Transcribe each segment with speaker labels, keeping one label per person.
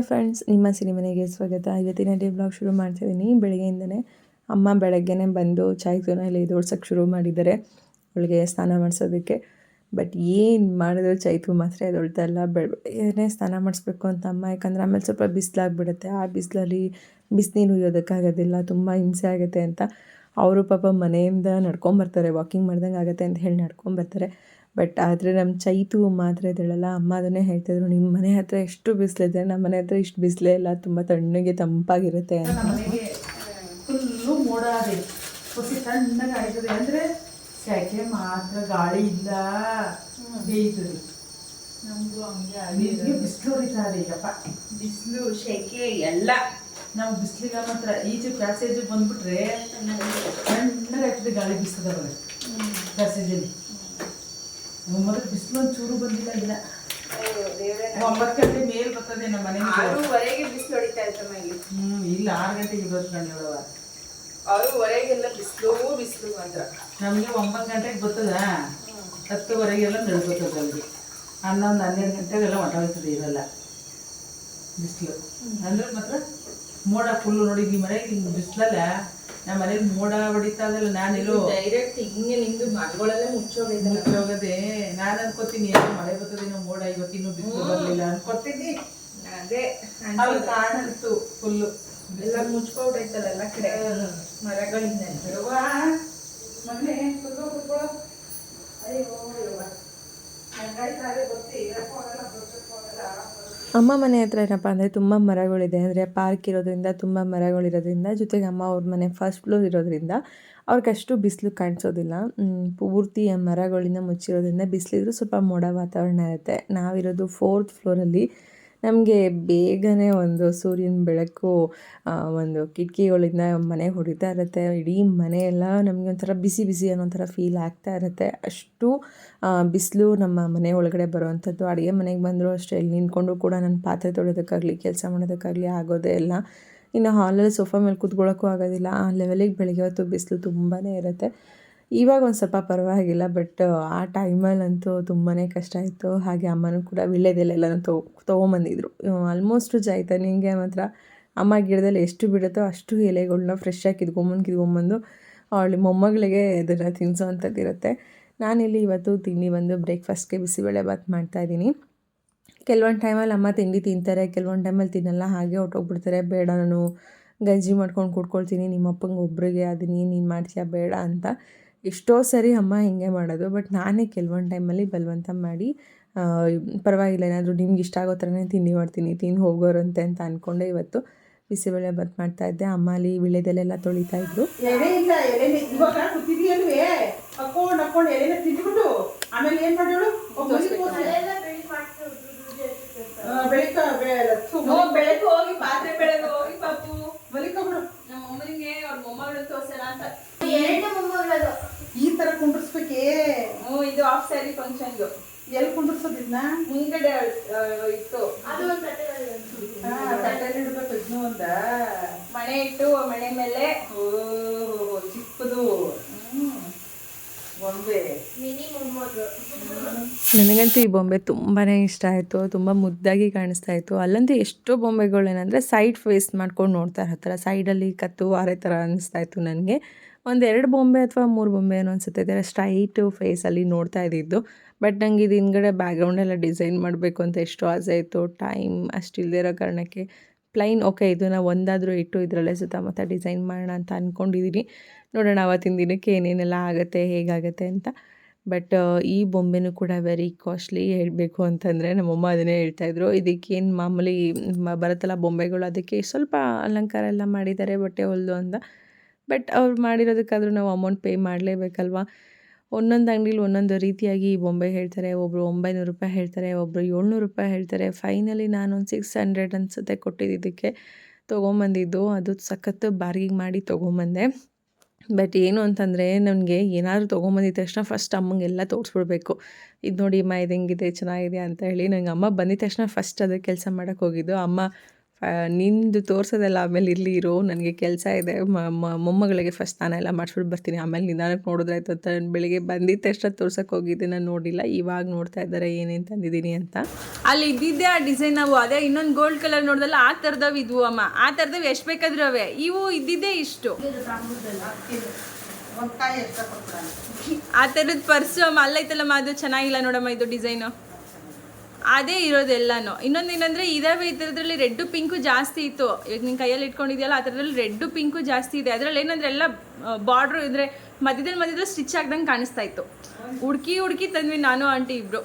Speaker 1: Hi friends ನಿಮ್ಮ ಸಿನಿಮನೆಗೆ ಸ್ವಾಗತ. ಇವತ್ತಿನ ಡೇ ಬ್ಲಾಗ್ ಶುರು ಮಾಡ್ತಿದ್ದೀನಿ. ಬೆಳಗ್ಗೆಯಿಂದನೇ ಅಮ್ಮ ಬೆಳಗ್ಗೆನೇ ಬಂದು ಚಾಯ್ ಇಲ್ಲಿ ದೋಡ್ಸೋಕ್ಕೆ ಶುರು ಮಾಡಿದ್ದಾರೆ. ಅವಳಿಗೆ ಸ್ನಾನ ಮಾಡಿಸೋದಕ್ಕೆ. ಬಟ್ ಏನು ಮಾಡಿದ್ರು ಚೈತು ಮಾತ್ರ ಎದೊಳ್ತಾ ಇಲ್ಲ ಬೆಳಗ್ಗೆ ಸ್ನಾನ ಮಾಡಿಸ್ಬೇಕು ಅಂತ ಅಮ್ಮ. ಯಾಕಂದರೆ ಆಮೇಲೆ ಸ್ವಲ್ಪ ಬಿಸಿಲಾಗ್ಬಿಡುತ್ತೆ. ಆ ಬಿಸಿಲಲ್ಲಿ ಬಿಸಿನೀರು ಉಯ್ಯೋದಕ್ಕಾಗೋದಿಲ್ಲ. ತುಂಬ ಹಿಂಸೆ ಆಗುತ್ತೆ ಅಂತ. ಅವರು ಪಾಪ ಮನೆಯಿಂದ ನಡ್ಕೊಂಬರ್ತಾರೆ. ವಾಕಿಂಗ್ ಮಾಡ್ದಂಗೆ ಆಗುತ್ತೆ ಅಂತ ಹೇಳಿ ನಡ್ಕೊಂಬರ್ತಾರೆ. ಬಟ್ ಆದರೆ ನಮ್ಮ ಚೈತು ಮಾತ್ರ ಇದ್ದಾಳಲ್ಲ ಅಮ್ಮ ಅದನ್ನೇ ಹೇಳ್ತಾಯಿದ್ರು ನಿಮ್ಮ ಮನೆ ಹತ್ರ ಎಷ್ಟು ಬಿಸಿಲಿದೆ? ನಮ್ಮ ಮನೆ ಹತ್ರ ಇಷ್ಟು ಬಿಸಿಲೇ ಇಲ್ಲ ತುಂಬ ತಣ್ಣಗೆ ತಂಪಾಗಿರುತ್ತೆ ಅಂತ.
Speaker 2: ಮನೆಗೆ ಫುಲ್ಲು ಮೋಡ ಇದೆ ಹೊಸಿ ತಣ್ಣಗೆ ಆಯ್ತದೆ ಅಂದರೆ ಸೆಕೆ ಮಾತ್ರ ಗಾಳಿ ಇಲ್ಲ. ಬೇಯ್ತದೆ.
Speaker 3: ನಮಗೂ ಹಂಗೆ
Speaker 2: ನೀರಿಗೆ ಬಿಸಿಲು ಹೊಡಿತಾ ಇದೆ ಈಗಪ್ಪ
Speaker 3: ಬಿಸಿಲು ಶೆಕೆ ಎಲ್ಲ.
Speaker 2: ನಾವು ಬಿಸಿಲಿಗೆ ಮಾತ್ರ ಈಚೆ ಪ್ಯಾಸೇಜ್ ಬಂದ್ಬಿಟ್ರೆ ತಣ್ಣಗೆ. ಆಯ್ತದೆ ಗಾಳಿ ಬಿಸ್ತದ ಪ್ಯಾಸೇಜಲ್ಲಿ ಮೊದಲು ಬಿಸಿಲು ಚೂರು ಬಂದಿಲ್ಲ ಇಲ್ಲ ಒಂಬತ್ತು ಗಂಟೆ ಮೇಲ್ ಬರ್ತದೆ ನಮ್ಮ ಮನೆ
Speaker 3: ಆರೂವರೆಗೆ ಬಿಸಿಲು ಹೊಡಿತಾ ಇರ್ತಮ್ಮ ಇಲ್ಲಿ
Speaker 2: ಹ್ಞೂ ಇಲ್ಲ ಆರು ಗಂಟೆಗೆ ಇವತ್ತು ಗಂಟೆಗಳವ
Speaker 3: ಆರೂವರೆಗೆಲ್ಲ ಬಿಸಿಲು ಬಿಸಿಲು ಮಾತ್ರ.
Speaker 2: ನಮಗೆ ಒಂಬತ್ತು ಗಂಟೆಗೆ ಬರ್ತದ? ಹತ್ತುವರೆಗೆಲ್ಲ ನಡ್ಬರ್ತದೆ ಅಲ್ಲಿ ಹನ್ನೊಂದು ಹನ್ನೆರಡು ಗಂಟೆಗೆಲ್ಲ ಹೊಂಟೋಗ್ತದೆ ಇವೆಲ್ಲ. ಬಿಸಿಲು. ಅಂದ್ರೆ ಮಾತ್ರ ಮೋಡ ಫುಲ್ ನೋಡಿ ಈ ಮನೆಗೆ ಹಿಂಗೆ ಬಿಸಿಲಲ್ಲ ನಮ್ಮ ಮನೇಲಿ ಮೋಡ ಹೊಡಿತಾ ಅದಲ್ಲ ನಾನೆಲ್ಲೋ
Speaker 3: ಡೈರೆಕ್ಟ್ ಹಿಂಗೆ ನಿಮ್ದು ಮರಗಳೆಲ್ಲ ಮುಚ್ಚೋಗಿದೆ
Speaker 2: ಮುಚ್ಚಿ ಹೋಗದೆ ನಾನು ಅನ್ಕೋತೀನಿ ಏನೋ ಮಳೆ ಬರ್ತದೇನೋ ಮೋಡ ಇವತ್ತಿನ್ನೂ ಬಿಸಿಲು ಬರಲಿಲ್ಲ ಅನ್ಕೋತೀನಿ.
Speaker 3: ಅದೇ
Speaker 2: ಅಲ್ಲಿ ಕಾಣಿಸ್ತು ಫುಲ್ಲು
Speaker 3: ಎಲ್ಲ ಮುಚ್ಕೊಂಡೈತಲ್ಲ ಎಲ್ಲ ಕಡೆ. ಮರಗಳಿಂದ.
Speaker 2: ಮೊನ್ನೆ ಕುತ್ಕೋ ಕುತ್ಕೋ. ಅಯ್ಯೋ. ಹಂಗಾಯ್ತಾರೆ ಗೊತ್ತಿ ಇರಕ್ಕೂ ಆಗಲ್ಲ ಬರೋಕ್ಕೂ ಆಗಲ್ಲ. ಆರಾಮ್
Speaker 1: ಅಮ್ಮ ಮನೆ ಹತ್ರ ಏನಪ್ಪ ಅಂದರೆ ತುಂಬ ಮರಗಳಿದೆ. ಅಂದರೆ ಪಾರ್ಕ್ ಇರೋದ್ರಿಂದ ತುಂಬ ಮರಗಳಿರೋದ್ರಿಂದ, ಜೊತೆಗೆ ಅಮ್ಮ ಅವ್ರ ಮನೆ ಫಸ್ಟ್ ಫ್ಲೋರ್ ಇರೋದ್ರಿಂದ ಅವ್ರಿಗಷ್ಟು ಬಿಸಿಲು ಕಾಣಿಸೋದಿಲ್ಲ. ಪೂರ್ತಿ ಮರಗಳಿಂದ ಮುಚ್ಚಿರೋದ್ರಿಂದ ಬಿಸಿಲಿದ್ರು ಸ್ವಲ್ಪ ಮೋಡ ವಾತಾವರಣ ಇರುತ್ತೆ. ನಾವಿರೋದು ಫೋರ್ತ್ ಫ್ಲೋರಲ್ಲಿ ನಮಗೆ ಬೇಗನೆ ಒಂದು ಸೂರ್ಯನ ಬೆಳಕು ಒಂದು ಕಿಟಕಿಗಳಿಂದ ಮನೆ ಹೊಡಿತಾ ಇರುತ್ತೆ. ಇಡೀ ಮನೆಯೆಲ್ಲ ನಮಗೆ ಒಂಥರ ಬಿಸಿ ಬಿಸಿ ಅನ್ನೋ ಫೀಲ್ ಆಗ್ತಾ ಇರುತ್ತೆ. ಅಷ್ಟು ಬಿಸಿಲು ನಮ್ಮ ಮನೆ ಒಳಗಡೆ ಬರುವಂಥದ್ದು. ಅಡುಗೆ ಮನೆಗೆ ಬಂದರೂ ಅಷ್ಟೇ. ಇಲ್ಲಿ ನಿಂತ್ಕೊಂಡು ಕೂಡ ನಾನು ಪಾತ್ರೆ ತೊಳೆಯೋದಕ್ಕಾಗಲಿ, ಕೆಲಸ ಮಾಡೋದಕ್ಕಾಗಲಿ ಆಗೋದೇ ಇಲ್ಲ. ಇನ್ನು ಹಾಲಲ್ಲಿ ಸೋಫಾ ಮೇಲೆ ಕೂತ್ಕೊಳ್ಳೋಕ್ಕೂ ಆಗೋದಿಲ್ಲ. ಆ ಲೆವೆಲಿಗೆ ಬೆಳಗ್ಗೆ ಹೊತ್ತು ಬಿಸಿಲು ತುಂಬಾ ಇರುತ್ತೆ. ಇವಾಗ ಒಂದು ಸ್ವಲ್ಪ ಪರವಾಗಿಲ್ಲ ಬಟ್ ಆ ಟೈಮಲ್ಲಂತೂ ತುಂಬಾ ಕಷ್ಟ ಆಯಿತು. ಹಾಗೆ ಅಮ್ಮನೂ ಕೂಡ ವಿಳ್ಯದೆಲೆಲ್ಲನೂ ತಗೊ ತೊಗೊಂಬಂದಿದ್ರು. ಆಲ್ಮೋಸ್ಟ್ ನಿಮಗೆ ಮಾತ್ರ ಅಮ್ಮ ಗಿಡದಲ್ಲಿ ಎಷ್ಟು ಬಿಡುತ್ತೋ ಅಷ್ಟು ಎಲೆಗಳನ್ನ ಫ್ರೆಶ್ ಆಗಿ ಕಿತ್ಕೊಂಬಂದು ಕಿತ್ಕೊಂಬಂದು ಅವಳ ಮೊಮ್ಮಗಳಿಗೆ ಅದನ್ನು ತಿನ್ನಿಸೋ ಅಂಥದ್ದು ಇರುತ್ತೆ ನಾನಿಲ್ಲಿ ಇವತ್ತು ತಿಂಡಿ ಬಂದು ಬ್ರೇಕ್ಫಾಸ್ಟ್ಗೆ ಬಿಸಿಬೇಳೆ ಬಾತ್ ಮಾಡ್ತಾಯಿದ್ದೀನಿ ಕೆಲವೊಂದು ಟೈಮಲ್ಲಿ ಅಮ್ಮ ತಿಂಡಿ ತಿಂತಾರೆ, ಕೆಲವೊಂದು ಟೈಮಲ್ಲಿ ತಿನ್ನಲ್ಲ, ಹಾಗೆ ಹೊಟ್ಟೋಗ್ಬಿಡ್ತಾರೆ ಬೇಡ ನಾನು ಗಂಜಿ ಮಾಡ್ಕೊಂಡು ಕುಡ್ಕೊಳ್ತೀನಿ ನಿಮ್ಮ ಅಪ್ಪಂಗೆ ಒಬ್ಬರಿಗೆ ಅದನ್ನ ನೀನು ಮಾಡ್ತೀಯಾ ಬೇಡ ಅಂತ. ಎಷ್ಟೋ ಸರಿ ಅಮ್ಮ ಹಿಂಗೆ ಮಾಡೋದು ಬಟ್ ನಾನೇ ಕೆಲವೊಂದು ಟೈಮಲ್ಲಿ ಬಲವಂತ ಮಾಡಿ ಪರವಾಗಿಲ್ಲ ಏನಾದರೂ ನಿಮ್ಗೆ ಇಷ್ಟ ಆಗೋ ಥರನೇ ತಿಂಡಿ ಮಾಡ್ತೀನಿ ತಿಂದು ಹೋಗೋರಂತೆ ಅಂತ ಅಂದ್ಕೊಂಡೆ ಇವತ್ತು. ಬಿಸಿಬೇಳೆ ಮಾಡ್ತಾ ಇದ್ದೆ. ಅಮ್ಮ ಅಲ್ಲಿ ವಿಳ್ಯದೆಲೆಲ್ಲ ತೊಳಿತಾ ಇದ್ರು.
Speaker 2: ಬೆಳಿಕ
Speaker 3: ಹೋಗಿ ಪಾತ್ರೆ ಬೆಳೆ ಹೋಗಿ ಪಾಪು.
Speaker 2: ಬಲಿಕಬಿಡು
Speaker 3: ನಮ್ಮ ಅಮ್ಮನಿಗೆ ಅವ್ರ ಮೊಮ್ಮಗಳು ತೋರ್ಸೋಣ ಅಂತ.
Speaker 2: ಈ ತರ ಕುಂಡ್ರಿಸ್ಬೇಕೇ?
Speaker 3: ಹ್ಞೂ ಇದು ಆಫ್ ಸ್ಯಾರಿ ಫಂಕ್ಷನ್ದು
Speaker 2: ಎಲ್ಲಿ ಕುಂಡ್ರಿಸೋದಿದ್ನ
Speaker 3: ಮುಂದ್ಗಡೆ ಆ, ಇತ್ತು.
Speaker 2: ಹಾ ತಟ್ಟೆಲಿ ಇಡ್ಬೇಕು ಇದ್ನು ಒಂದ?
Speaker 3: ಮಣೆ ಇಟ್ಟು ಮಣೆ ಮೇಲೆ
Speaker 2: ಓ ಚಿಕ್ಕದು ಹ್ಮ್ ಬೊಂಬೆ
Speaker 1: ನನಗಂತೂ ಈ ಬೊಂಬೆ ತುಂಬಾ ಇಷ್ಟ ಆಯಿತು, ತುಂಬ ಮುದ್ದಾಗಿ ಕಾಣಿಸ್ತಾ ಇತ್ತು. ಅಲ್ಲಂತೂ ಎಷ್ಟೋ ಬೊಂಬೆಗಳೇನೆಂದರೆ ಸೈಡ್ ಫೇಸ್ ಮಾಡ್ಕೊಂಡು ನೋಡ್ತಾ ಇರೋ ಸೈಡಲ್ಲಿ ಕತ್ತು ಆರೆ ಥರ ಅನ್ನಿಸ್ತಾ ಇತ್ತು ನನಗೆ. ಒಂದು ಎರಡು ಬೊಂಬೆ ಅಥವಾ ಮೂರು ಬೊಂಬೆ ಏನೋ ಅನಿಸುತ್ತೆ ಇದರ ಸ್ಟ್ರೈಟು ಫೇಸಲ್ಲಿ ನೋಡ್ತಾ ಇದ್ದಿದ್ದು. ಬಟ್ ನಂಗೆ ಇದು ಹಿಂದ್ಗಡೆ ಬ್ಯಾಕ್ಗ್ರೌಂಡ್ ಎಲ್ಲ ಡಿಸೈನ್ ಮಾಡಬೇಕು ಅಂತ ಎಷ್ಟು ಆಸೆ ಇತ್ತು. ಟೈಮ್ ಅಷ್ಟಿಲ್ಲದೆ ಇರೋ ಕಾರಣಕ್ಕೆ ಪ್ಲೈನ್ ಓಕೆ ಇದನ್ನು ಒಂದಾದರೂ ಇಟ್ಟು ಇದರಲ್ಲೇ ಸುತ್ತಮುತ್ತ ಡಿಸೈನ್ ಮಾಡೋಣ ಅಂತ ಅಂದ್ಕೊಂಡಿದ್ದೀನಿ ನೋಡೋಣ ಅವತ್ತಿನ ದಿನಕ್ಕೆ ಏನೇನೆಲ್ಲ ಆಗುತ್ತೆ, ಹೇಗಾಗುತ್ತೆ ಅಂತ. ಬಟ್ ಈ ಬೊಂಬೆನೂ ಕೂಡ ವೆರಿ ಕಾಸ್ಟ್ಲಿ ಹೇಳಬೇಕು ಅಂತಂದರೆ ನಮ್ಮಮ್ಮ ಅದನ್ನೇ ಹೇಳ್ತಾಯಿದ್ರು ಇದಕ್ಕೇನು ಮಾಮೂಲಿ ಬರುತ್ತಲ್ಲ ಬೊಂಬೆಗಳು, ಅದಕ್ಕೆ ಸ್ವಲ್ಪ ಅಲಂಕಾರ ಎಲ್ಲ ಮಾಡಿದ್ದಾರೆ ಬಟ್ಟೆ ಹೊಲ್ದು ಅಂತ. ಬಟ್, ಅವ್ರು ಮಾಡಿರೋದಕ್ಕಾದರೂ ನಾವು ಅಮೌಂಟ್ ಪೇ ಮಾಡಲೇಬೇಕಲ್ವಾ? ಒಂದೊಂದು ಅಂಗಡಿಲಿ ಒಂದೊಂದು ರೀತಿಯಾಗಿ ಈ ಬೊಂಬೆ ಹೇಳ್ತಾರೆ ಒಬ್ಬರು ಒಂಬೈನೂರು ರೂಪಾಯಿ ಹೇಳ್ತಾರೆ ಒಬ್ಬರು ಏಳ್ನೂರು ರೂಪಾಯಿ ಹೇಳ್ತಾರೆ. ಫೈನಲಿ ನಾನೊಂದು ಸಿಕ್ಸ್ ಹಂಡ್ರೆಡ್ ಅನ್ಸುತ್ತೆ ಕೊಟ್ಟಿದ್ದಕ್ಕೆ ತೊಗೊಂಬಂದಿದ್ದು, ಅದು ಸಖತ್ತು ಬಾರ್ಗಿಂಗ್ ಮಾಡಿ ತೊಗೊಂಬಂದೆ. ಬಟ್ ಏನು ಅಂತಂದರೆ ನನಗೆ ಏನಾದರೂ ತೊಗೊಂಬಂದಿದ್ದ ತಕ್ಷಣ ಫಸ್ಟ್ ಅಮ್ಮಂಗೆಲ್ಲ ತೋರಿಸ್ಬಿಡ್ಬೇಕು. ಇದು ನೋಡಿ ಅಮ್ಮ ಇದು ಹೆಂಗಿದೆ, ಚೆನ್ನಾಗಿದೆ ಅಂತ ಹೇಳಿ ನಂಗೆ ಅಮ್ಮ ಬಂದಿದ್ದ ತಕ್ಷಣ ಫಸ್ಟ್ ಅದಕ್ಕೆ ಕೆಲಸ ಮಾಡೋಕ್ಕೆ ಹೋಗಿದ್ದು. ಅಮ್ಮ ನಿಂದು ತೋರಿಸೋದೆಲ್ಲ ಆಮೇಲೆ ಇರಲಿ ಇರೋ, ನನಗೆ ಕೆಲಸ ಇದೆ. ಮೊಮ್ಮಗಳಿಗೆ ಫಸ್ಟ್ ಸ್ನಾನ ಮಾಡಿಸ್ಬಿಟ್ಟು ಬರ್ತೀನಿ. ಆಮೇಲೆ ನಿಧಾನಕ್ಕೆ ಆಯ್ತು. ಅಂತ ಬೆಳಿಗ್ಗೆ ಬಂದಿದ್ದ ತಕ್ಷಣ ತೋರ್ಸಕ್ಕೆ ಹೋಗಿದ್ದೆ ನಾನು ನೋಡಿಲ್ಲ. ಇವಾಗ ನೋಡ್ತಾ ಇದ್ದಾರೆ, ಏನೇನು ತಂದಿದ್ದೀನಿ ಅಂತ.
Speaker 3: ಅಲ್ಲಿ ಇದ್ದಿದ್ದೆ ಆ ಡಿಸೈನ್ ನಾವು ಅದೇ ಇನ್ನೊಂದು ಗೋಲ್ಡ್ ಕಲರ್ ನೋಡಿದಲ್ಲ, ಆ ಥರದವು ಇದ್ವು ಅಮ್ಮ. ಆ ಥರದವು ಎಷ್ಟು ಬೇಕಾದ್ರೂ ಅವೇ ಇವು ಇದ್ದಿದ್ದೇ ಇಷ್ಟು. ಆ ಥರದ ಪರ್ಸು ಅಮ್ಮ. ಅಲ್ಲೈತಲ್ಲಮ್ಮ, ಅದು ಚೆನ್ನಾಗಿಲ್ಲ ನೋಡಮ್ಮ ಇದು ಡಿಸೈನು ಅದೇ ಇರೋದೆಲ್ಲನೂ. ಇನ್ನೊಂದು ಏನಂದರೆ ಇದಾವೆ ಈ ಥರದ್ರಲ್ಲಿ ರೆಡ್ಡು ಪಿಂಕು ಜಾಸ್ತಿ ಇತ್ತು. ಈಗ ನಿನ್ನ ಕೈಯಲ್ಲಿ ಇಟ್ಕೊಂಡಿದ್ಯಲ್ಲ, ಆ ಥರದ್ರಲ್ಲಿ ರೆಡ್ಡು ಪಿಂಕು ಜಾಸ್ತಿ ಇದೆ. ಅದರಲ್ಲಿ ಏನಂದ್ರೆ, ಎಲ್ಲ ಬಾರ್ಡ್ರು ಇದ್ರೆ ಮಧ್ಯದಲ್ಲಿ ಮಧ್ಯದಲ್ಲಿ ಸ್ಟಿಚ್ ಆಗ್ದಂಗೆ ಕಾಣಿಸ್ತಾ ಇತ್ತು. ಹುಡ್ಕಿ ಹುಡ್ಕಿ ತಂದ್ವಿ ನಾನು, ಆಂಟಿ ಇಬ್ರು.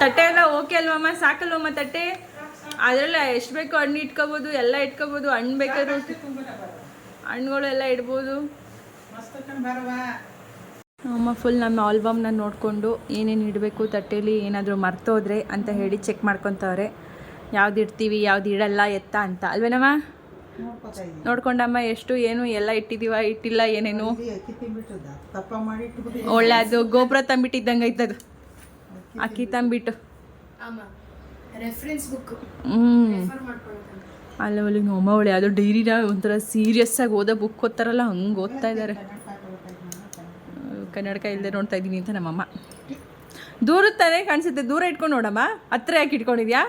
Speaker 3: ತಟ್ಟೆ ಎಲ್ಲ ಓಕೆ ಅಲ್ವಮ್ಮ ಸಾಕಲ್ವಮ್ಮ ತಟ್ಟೆ? ಅದರಲ್ಲ ಎಷ್ಟು ಬೇಕೋ ಹಣ್ಣು ಇಟ್ಕೋಬೋದು, ಎಲ್ಲ ಇಟ್ಕೋಬೋದು, ಹಣ್ಣು ಬೇಕಾದ್ರೂ. ಹಣ್ಣುಗಳು ಎಲ್ಲ ಇಡ್ಬೋದು. ಅಮ್ಮ ಫುಲ್ ನಮ್ಮ ಆಲ್ಬಮ್ನ ನೋಡಿಕೊಂಡು ಏನೇನು ಇಡಬೇಕು ತಟ್ಟೆಲಿ ಏನಾದರೂ ಮರ್ತೋದ್ರೆ ಅಂತ ಹೇಳಿ ಚೆಕ್ ಮಾಡ್ಕೊತವ್ರೆ. ಯಾವ್ದು ಇಡ್ತೀವಿ ಯಾವ್ದು ಇಡಲ್ಲ ಎತ್ತ ಅಂತ. ಅಲ್ವೇನಮ್ಮ? ನೋಡ್ಕೊಂಡಮ್ಮ ಎಷ್ಟು ಏನು ಎಲ್ಲ ಇಟ್ಟಿದೀವ ಇಟ್ಟಿಲ್ಲ ಏನೇನು? ಒಳ್ಳೆ ಅದು ಗೋಪುರ ತಂಬಿಟ್ಟಿದ್ದಂಗೆ ಐತದು ಅಕ್ಕಿ ತಂಬಿಟ್ಟು.
Speaker 4: ಮಾಡ್ಕೊಳ್ತಾನೆ.
Speaker 3: ಅಲ್ಲ ಒಳ್ಳೆ ಅಮ್ಮ ಒಳ್ಳೆ ಅದು ಡೈರಿನ ಒಂಥರ ಸೀರಿಯಸ್ ಆಗಿ ಓದೋ ಬುಕ್ ಓದ್ತಾರಲ್ಲ ಹಂಗೆ ಓದ್ತಾ ಇದ್ದಾರೆ ಕನ್ನಡಕ ಇಲ್ಲದೆ ನೋಡ್ತಾ ಇದ್ದೀನಿ ಅಂತ ನಮ್ಮಮ್ಮ. ದೂರದ ತಾನೇ ಕಾಣಿಸುತ್ತೆ ದೂರ ಇಟ್ಕೊಂಡು ನೋಡಮ್ಮ. ಹತ್ರ ಯಾಕೆ ಇಟ್ಕೊಂಡಿದ್ಯಾ?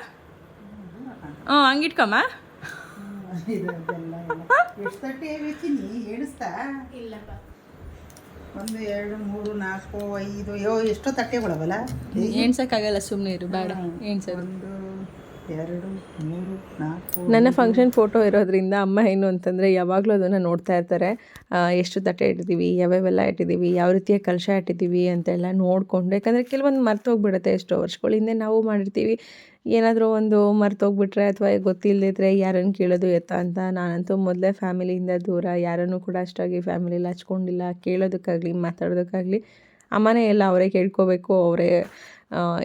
Speaker 3: ಹ್ಞೂ ಹಂಗೆ ಇಟ್ಕೊಮ್ಮ.
Speaker 5: ಎಷ್ಟು ತಟ್ಟೆ ವೇಚಿನಿ ಎಣಿಸ್ತಾ
Speaker 4: ಇಲ್ಲಪ್ಪ
Speaker 5: ಒಂದು ಎರಡು ಮೂರು ನಾಲ್ಕು ಐದು ಎಷ್ಟೋ ತಟ್ಟೆಗಳವಲ್ಲ?
Speaker 3: ಎಣ್ಸಕ್ಕಾಗಲ್ಲ ಸುಮ್ಮನೆ ಇರು ಬೇಡ. ಎಣ್ಸೋದು
Speaker 5: ಒಂದು ಎರಡು ಮೂರು ನಾಲ್ಕು
Speaker 1: ನನ್ನ ಫಂಕ್ಷನ್ ಫೋಟೋ ಇರೋದ್ರಿಂದ ಅಮ್ಮ ಏನು ಅಂತಂದರೆ ಯಾವಾಗಲೂ ಅದನ್ನು ನೋಡ್ತಾ ಇರ್ತಾರೆ. ಎಷ್ಟು ತಟ್ಟೆ ಇಟ್ಟಿದ್ದೀವಿ ಯಾವ್ಯಾವೆಲ್ಲ ಇಟ್ಟಿದ್ದೀವಿ ಯಾವ ರೀತಿಯ ಕಲಶ ಇಟ್ಟಿದ್ದೀವಿ ಅಂತೆಲ್ಲ ನೋಡಿಕೊಂಡು ಯಾಕಂದರೆ ಕೆಲವೊಂದು ಮರ್ತೋಗ್ಬಿಡುತ್ತೆ ಎಷ್ಟೋ ವರ್ಷಗಳ ಹಿಂದೆ ನಾವು ಮಾಡಿರ್ತೀವಿ. ಏನಾದರೂ ಒಂದು ಮರ್ತೋಗ್ಬಿಟ್ರೆ ಅಥವಾ ಗೊತ್ತಿಲ್ಲದಿದ್ರೆ ಯಾರನ್ನು ಕೇಳೋದು ಎತ್ತ ಅಂತ ನಾನಂತೂ ಮೊದಲೇ ಫ್ಯಾಮಿಲಿಯಿಂದ ದೂರ ಯಾರನ್ನು ಕೂಡ ಅಷ್ಟಾಗಿ ಫ್ಯಾಮಿಲಿಲಿ ಹಚ್ಕೊಂಡಿಲ್ಲ. ಕೇಳೋದಕ್ಕಾಗಲಿ ಮಾತಾಡೋದಕ್ಕಾಗಲಿ ಅಮ್ಮನೇ ಎಲ್ಲ ಅವರೇ ಕೇಳ್ಕೋಬೇಕು ಅವರೇ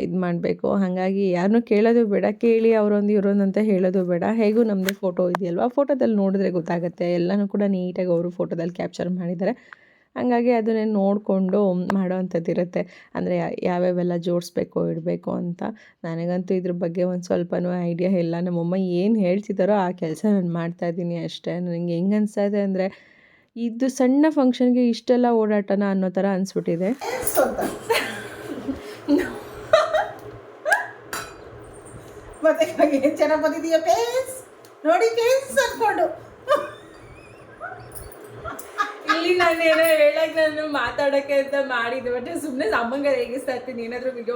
Speaker 1: ಇದು ಮಾಡಬೇಕು. ಹಾಗಾಗಿ ಯಾರನ್ನೂ ಕೇಳೋದು ಬೇಡ, ಕೇಳಿ ಅವರೊಂದು ಇವರೊಂದು ಅಂತ ಹೇಳೋದು ಬೇಡ. ಹೇಗೂ ನಮ್ಮದೇ ಫೋಟೋ ಇದೆಯಲ್ವ? ಫೋಟೋದಲ್ಲಿ ನೋಡಿದ್ರೆ ಗೊತ್ತಾಗುತ್ತೆ. ಎಲ್ಲನೂ ಕೂಡ ನೀಟಾಗಿ ಅವರು ಫೋಟೋದಲ್ಲಿ ಕ್ಯಾಪ್ಚರ್ ಮಾಡಿದ್ದಾರೆ. ಹಾಗಾಗಿ ಅದನ್ನೇ ನೋಡಿಕೊಂಡು ಮಾಡೋವಂಥದ್ದು ಇರುತ್ತೆ. ಅಂದರೆ ಯಾವ್ಯಾವೆಲ್ಲ ಜೋಡಿಸ್ಬೇಕು, ಇಡಬೇಕು ಅಂತ. ನನಗಂತೂ ಇದ್ರ ಬಗ್ಗೆ ಒಂದು ಸ್ವಲ್ಪನೂ ಐಡಿಯಾ ಇಲ್ಲ. ನಮ್ಮಮ್ಮ ಏನು ಹೇಳ್ತಿದ್ದಾರೋ ಆ ಕೆಲಸ ನಾನು ಮಾಡ್ತಾ ಇದ್ದೀನಿ ಅಷ್ಟೇ. ನನಗೆ ಹೆಂಗೆ ಅನಿಸ್ತಾ ಇದೆ ಅಂದರೆ, ಇದು ಸಣ್ಣ ಫಂಕ್ಷನ್ಗೆ ಇಷ್ಟೆಲ್ಲ ಓಡಾಟನ ಅನ್ನೋ ಥರ ಅನಿಸ್ಬಿಟ್ಟಿದೆ
Speaker 5: ಅಂತ ಮತ್ತೆ ಇವಾಗ ಏನ್ ಚೆನ್ನಾಗಿ ಬಂದಿದೀಯ ಪೇಸ್ ನೋಡಿ ಪೇಸ್ ಅನ್ಕೊಂಡು
Speaker 3: ಇಲ್ಲಿ ನಾನು ಏನೋ ಹೇಳಕ್ ನಾನು ಮಾತಾಡಕ್ಕೆ ಅಂತ ಮಾಡಿದ್ದೆ ಬಟ್ ಸುಮ್ಮನೆ ಅಮ್ಮಂಗೆ ರೇಗಿಸ್ತಾ ಇರ್ತೀನಿ. ಏನಾದರೂ ವಿಡಿಯೋ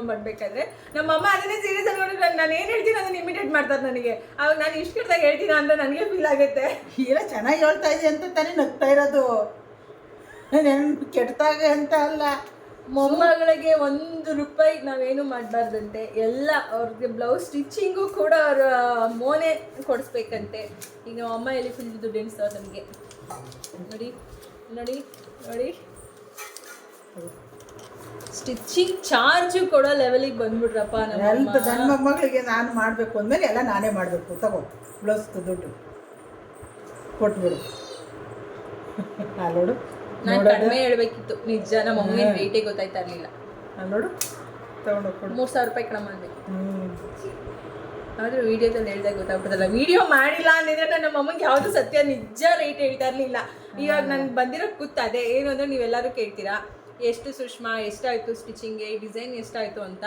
Speaker 3: ನಮ್ಮ ಅಮ್ಮ ಅದನ್ನೇ ಸೀರಿಯಸ್ ಆಗಿ ನೋಡಿದ್ರೆ ನಾನು ಏನು ಹೇಳ್ತೀನಿ? ಅದನ್ನ ಇಮಿಡಿಯೇಟ್ ಮಾಡ್ತಾರೆ ನನಗೆ. ಅವಾಗ ನಾನು ಇಷ್ಟು ಕಡ್ದಾಗ ಹೇಳ್ತೀನಿ ಅಂತ ನನಗೆ ಫೀಲ್ ಆಗುತ್ತೆ.
Speaker 5: ಈಗ ಚೆನ್ನಾಗಿ ಹೇಳ್ತಾ ಇದೆ ಅಂತ ತಾನೇ ನಗ್ತಾ ಇರೋದು. ನೆನ್ ಕೆಟ್ಟದಾಗ ಅಂತ ಅಲ್ಲ.
Speaker 3: ಮೊಮ್ಮಗಳಿಗೆ ಒಂದು ರೂಪಾಯಿ ನಾವೇನು ಮಾಡಬಾರ್ದಂತೆ, ಎಲ್ಲ ಅವ್ರಿಗೆ ಬ್ಲೌಸ್ ಸ್ಟಿಚಿಂಗು ಕೂಡ ಅವ್ರ ಮೋನೆ ಕೊಡಿಸ್ಬೇಕಂತೆ. ಈಗ ನಮ್ಮ ಅಮ್ಮ ಎಲ್ಲಿ ಫುಲ್ ದುಡ್ಡು ಎಣಿಸ್ತಾವ ನನಗೆ ನೋಡಿ ನೋಡಿ ನೋಡಿ. ಸ್ಟಿಚಿಂಗ್ ಚಾರ್ಜು ಕೂಡ ಲೆವೆಲಿಗೆ ಬಂದ್ಬಿಡ್ರಪ್ಪ
Speaker 5: ಎಲ್ಲ ನನ್ನ ಮೊಮ್ಮಗಳಿಗೆ ನಾನು ಮಾಡಬೇಕು ಅಂದಮೇಲೆ ಎಲ್ಲ ನಾನೇ ಮಾಡಬೇಕು. ತಗೋ ಬ್ಲೌಸ್ ದುಡ್ಡು. ಕೊಟ್ಬಿಡು. ಅಲ್ಲಿ ನೋಡು.
Speaker 3: ನಾನು ಕಡಿಮೆ ಹೇಳ್ಬೇಕಿತ್ತು. ನಿಜ ನಮ್ಮ ಮಮ್ಮಿ ರೇಟೇ ಗೊತ್ತಾಯ್ತಾ ಇರಲಿಲ್ಲ.
Speaker 5: ನೋಡು ತಗೊಂಡೋಗಿ ಕೊಡು.
Speaker 3: ಮೂರು ಸಾವಿರ ರೂಪಾಯಿ ಕಡಿಮೆ ಮಾಡಬೇಕು. ಆದ್ರೆ ವಿಡಿಯೋದಲ್ಲಿ ಹೇಳ್ದಾಗ ಗೊತ್ತಾಗ್ಬಿಡ್ತಲ್ಲ ವಿಡಿಯೋ ಮಾಡಿಲ್ಲ ಅಂದಿದ್ರೆ ನನ್ನ ನಮ್ಮ ಯಾವುದು ಸತ್ಯ ನಿಜ ರೇಟ್ ಹೇಳ್ತಾ ಇರಲಿಲ್ಲ. ಇವಾಗ ನಾನು ಬಂದಿರೋ ಅದೇ ಏನು ಅಂದ್ರೆ ನೀವೆಲ್ಲರೂ ಕೇಳ್ತೀರಾ ಎಷ್ಟು ಸುಷ್ಮಾ ಎಷ್ಟಾಯ್ತು ಸ್ಟಿಚಿಂಗ್ಗೆ ಡಿಸೈನ್ ಎಷ್ಟಾಯ್ತು ಅಂತ.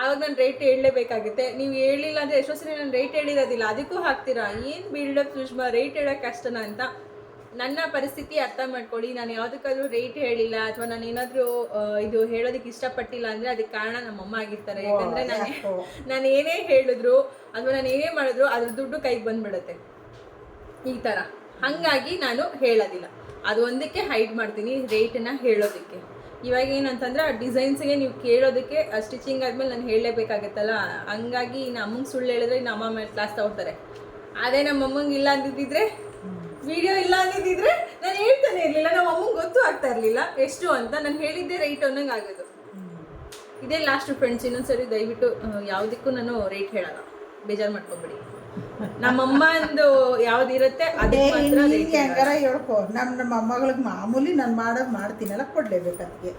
Speaker 3: ಆವಾಗ ನಾನು ರೇಟ್ ಹೇಳಲೇಬೇಕಾಗುತ್ತೆ. ನೀವು ಹೇಳಿಲ್ಲ ಅಂದ್ರೆ ಎಷ್ಟೋ ಸರಿ ನಾನು ರೇಟ್ ಹೇಳಿರೋದಿಲ್ಲ. ಅದಕ್ಕೂ ಹಾಕ್ತೀರಾ? ಏನು ಬಿಲ್ಡಪ್ ಸುಷ್ಮಾ? ರೇಟ್ ಹೇಳೋಕೆ ಕಷ್ಟನಾ ಅಂತ. ನನ್ನ ಪರಿಸ್ಥಿತಿ ಅರ್ಥ ಮಾಡ್ಕೊಳ್ಳಿ. ನಾನು ಯಾವುದಕ್ಕಾದ್ರೂ ರೇಟ್ ಹೇಳಿಲ್ಲ ಅಥವಾ ನಾನು ಏನಾದರೂ ಇದು ಹೇಳೋದಕ್ಕೆ ಇಷ್ಟಪಟ್ಟಿಲ್ಲ ಅಂದರೆ ಅದಕ್ಕೆ ಕಾರಣ ನಮ್ಮಮ್ಮ ಆಗಿರ್ತಾರೆ. ಯಾಕಂದರೆ ನಾನು ನಾನು ಏನೇ ಹೇಳಿದ್ರು ಅಥವಾ ನಾನು ಏನೇ ಮಾಡಿದ್ರು ಅದ್ರ ದುಡ್ಡು ಕೈಗೆ ಬಂದ್ಬಿಡುತ್ತೆ. ಈ ಥರ ಹಾಗಾಗಿ ನಾನು ಹೇಳೋದಿಲ್ಲ. ಅದು ಒಂದಕ್ಕೆ ಹೈಡ್ ಮಾಡ್ತೀನಿ ರೇಟನ್ನು ಹೇಳೋದಕ್ಕೆ. ಇವಾಗ ಏನಂತಂದ್ರೆ ಆ ಡಿಸೈನ್ಸ್ಗೆ ನೀವು ಕೇಳೋದಕ್ಕೆ ಸ್ಟಿಚಿಂಗ್ ಆದ್ಮೇಲೆ ನಾನು ಹೇಳಲೇಬೇಕಾಗತ್ತಲ್ಲ? ಹಂಗಾಗಿ ನಮ್ಮ ಅಮ್ಮಂಗೆ ಸುಳ್ಳು ಹೇಳಿದ್ರೆ ನಮ್ಮ ಅಮ್ಮ ಮೇಲೆ ಕ್ಲಾಸ್ ತಗೋತಾರೆ ಅದೇ ನಮ್ಮ ಅಮ್ಮಂಗೆ ಇಲ್ಲ ಅಂದಿದ್ದಿದ್ರೆ ವಿಡಿಯೋ ಇಲ್ಲ ಅಂದಿದ್ದಿದ್ರೆ ನಾನು ಹೇಳ್ತಾನೆ ಇರಲಿಲ್ಲ ನಮ್ಮ ಅಮ್ಮಂಗೆ ಗೊತ್ತು ಆಗ್ತಾ ಇರಲಿಲ್ಲ. ಎಷ್ಟು ಅಂತ ನಾನು ಹೇಳಿದ್ದೆ ರೈಟ್ ಅನ್ನಂಗೆ ಆಗೋದು. ಇದೇ ಲಾಸ್ಟ್ ಫ್ರೆಂಡ್ಸ್ ಇನ್ನೊಂದ್ಸರಿ ದಯವಿಟ್ಟು ಯಾವುದಕ್ಕೂ ನಾನು ರೇಟ್ ಹೇಳಲ್ಲ. ಬೇಜಾರು ಮಾಡ್ಕೊಬೇಡಿ. ನಮ್ಮಮ್ಮ ಒಂದು ಯಾವ್ದಿರುತ್ತೆ
Speaker 5: ಅದೇ ಹೆಂಗಾರ ಹೇಳ್ಕೊ. ನಮ್ಮ ನಮ್ಮ ಮೊಮ್ಮಗಳಿಗೆ ಮಾಮೂಲಿ ನಾನು ಮಾಡೋದು ಮಾಡ್ತೀನಲ್ಲ ಕೊಡಲೇಬೇಕು ಅದಕ್ಕೆ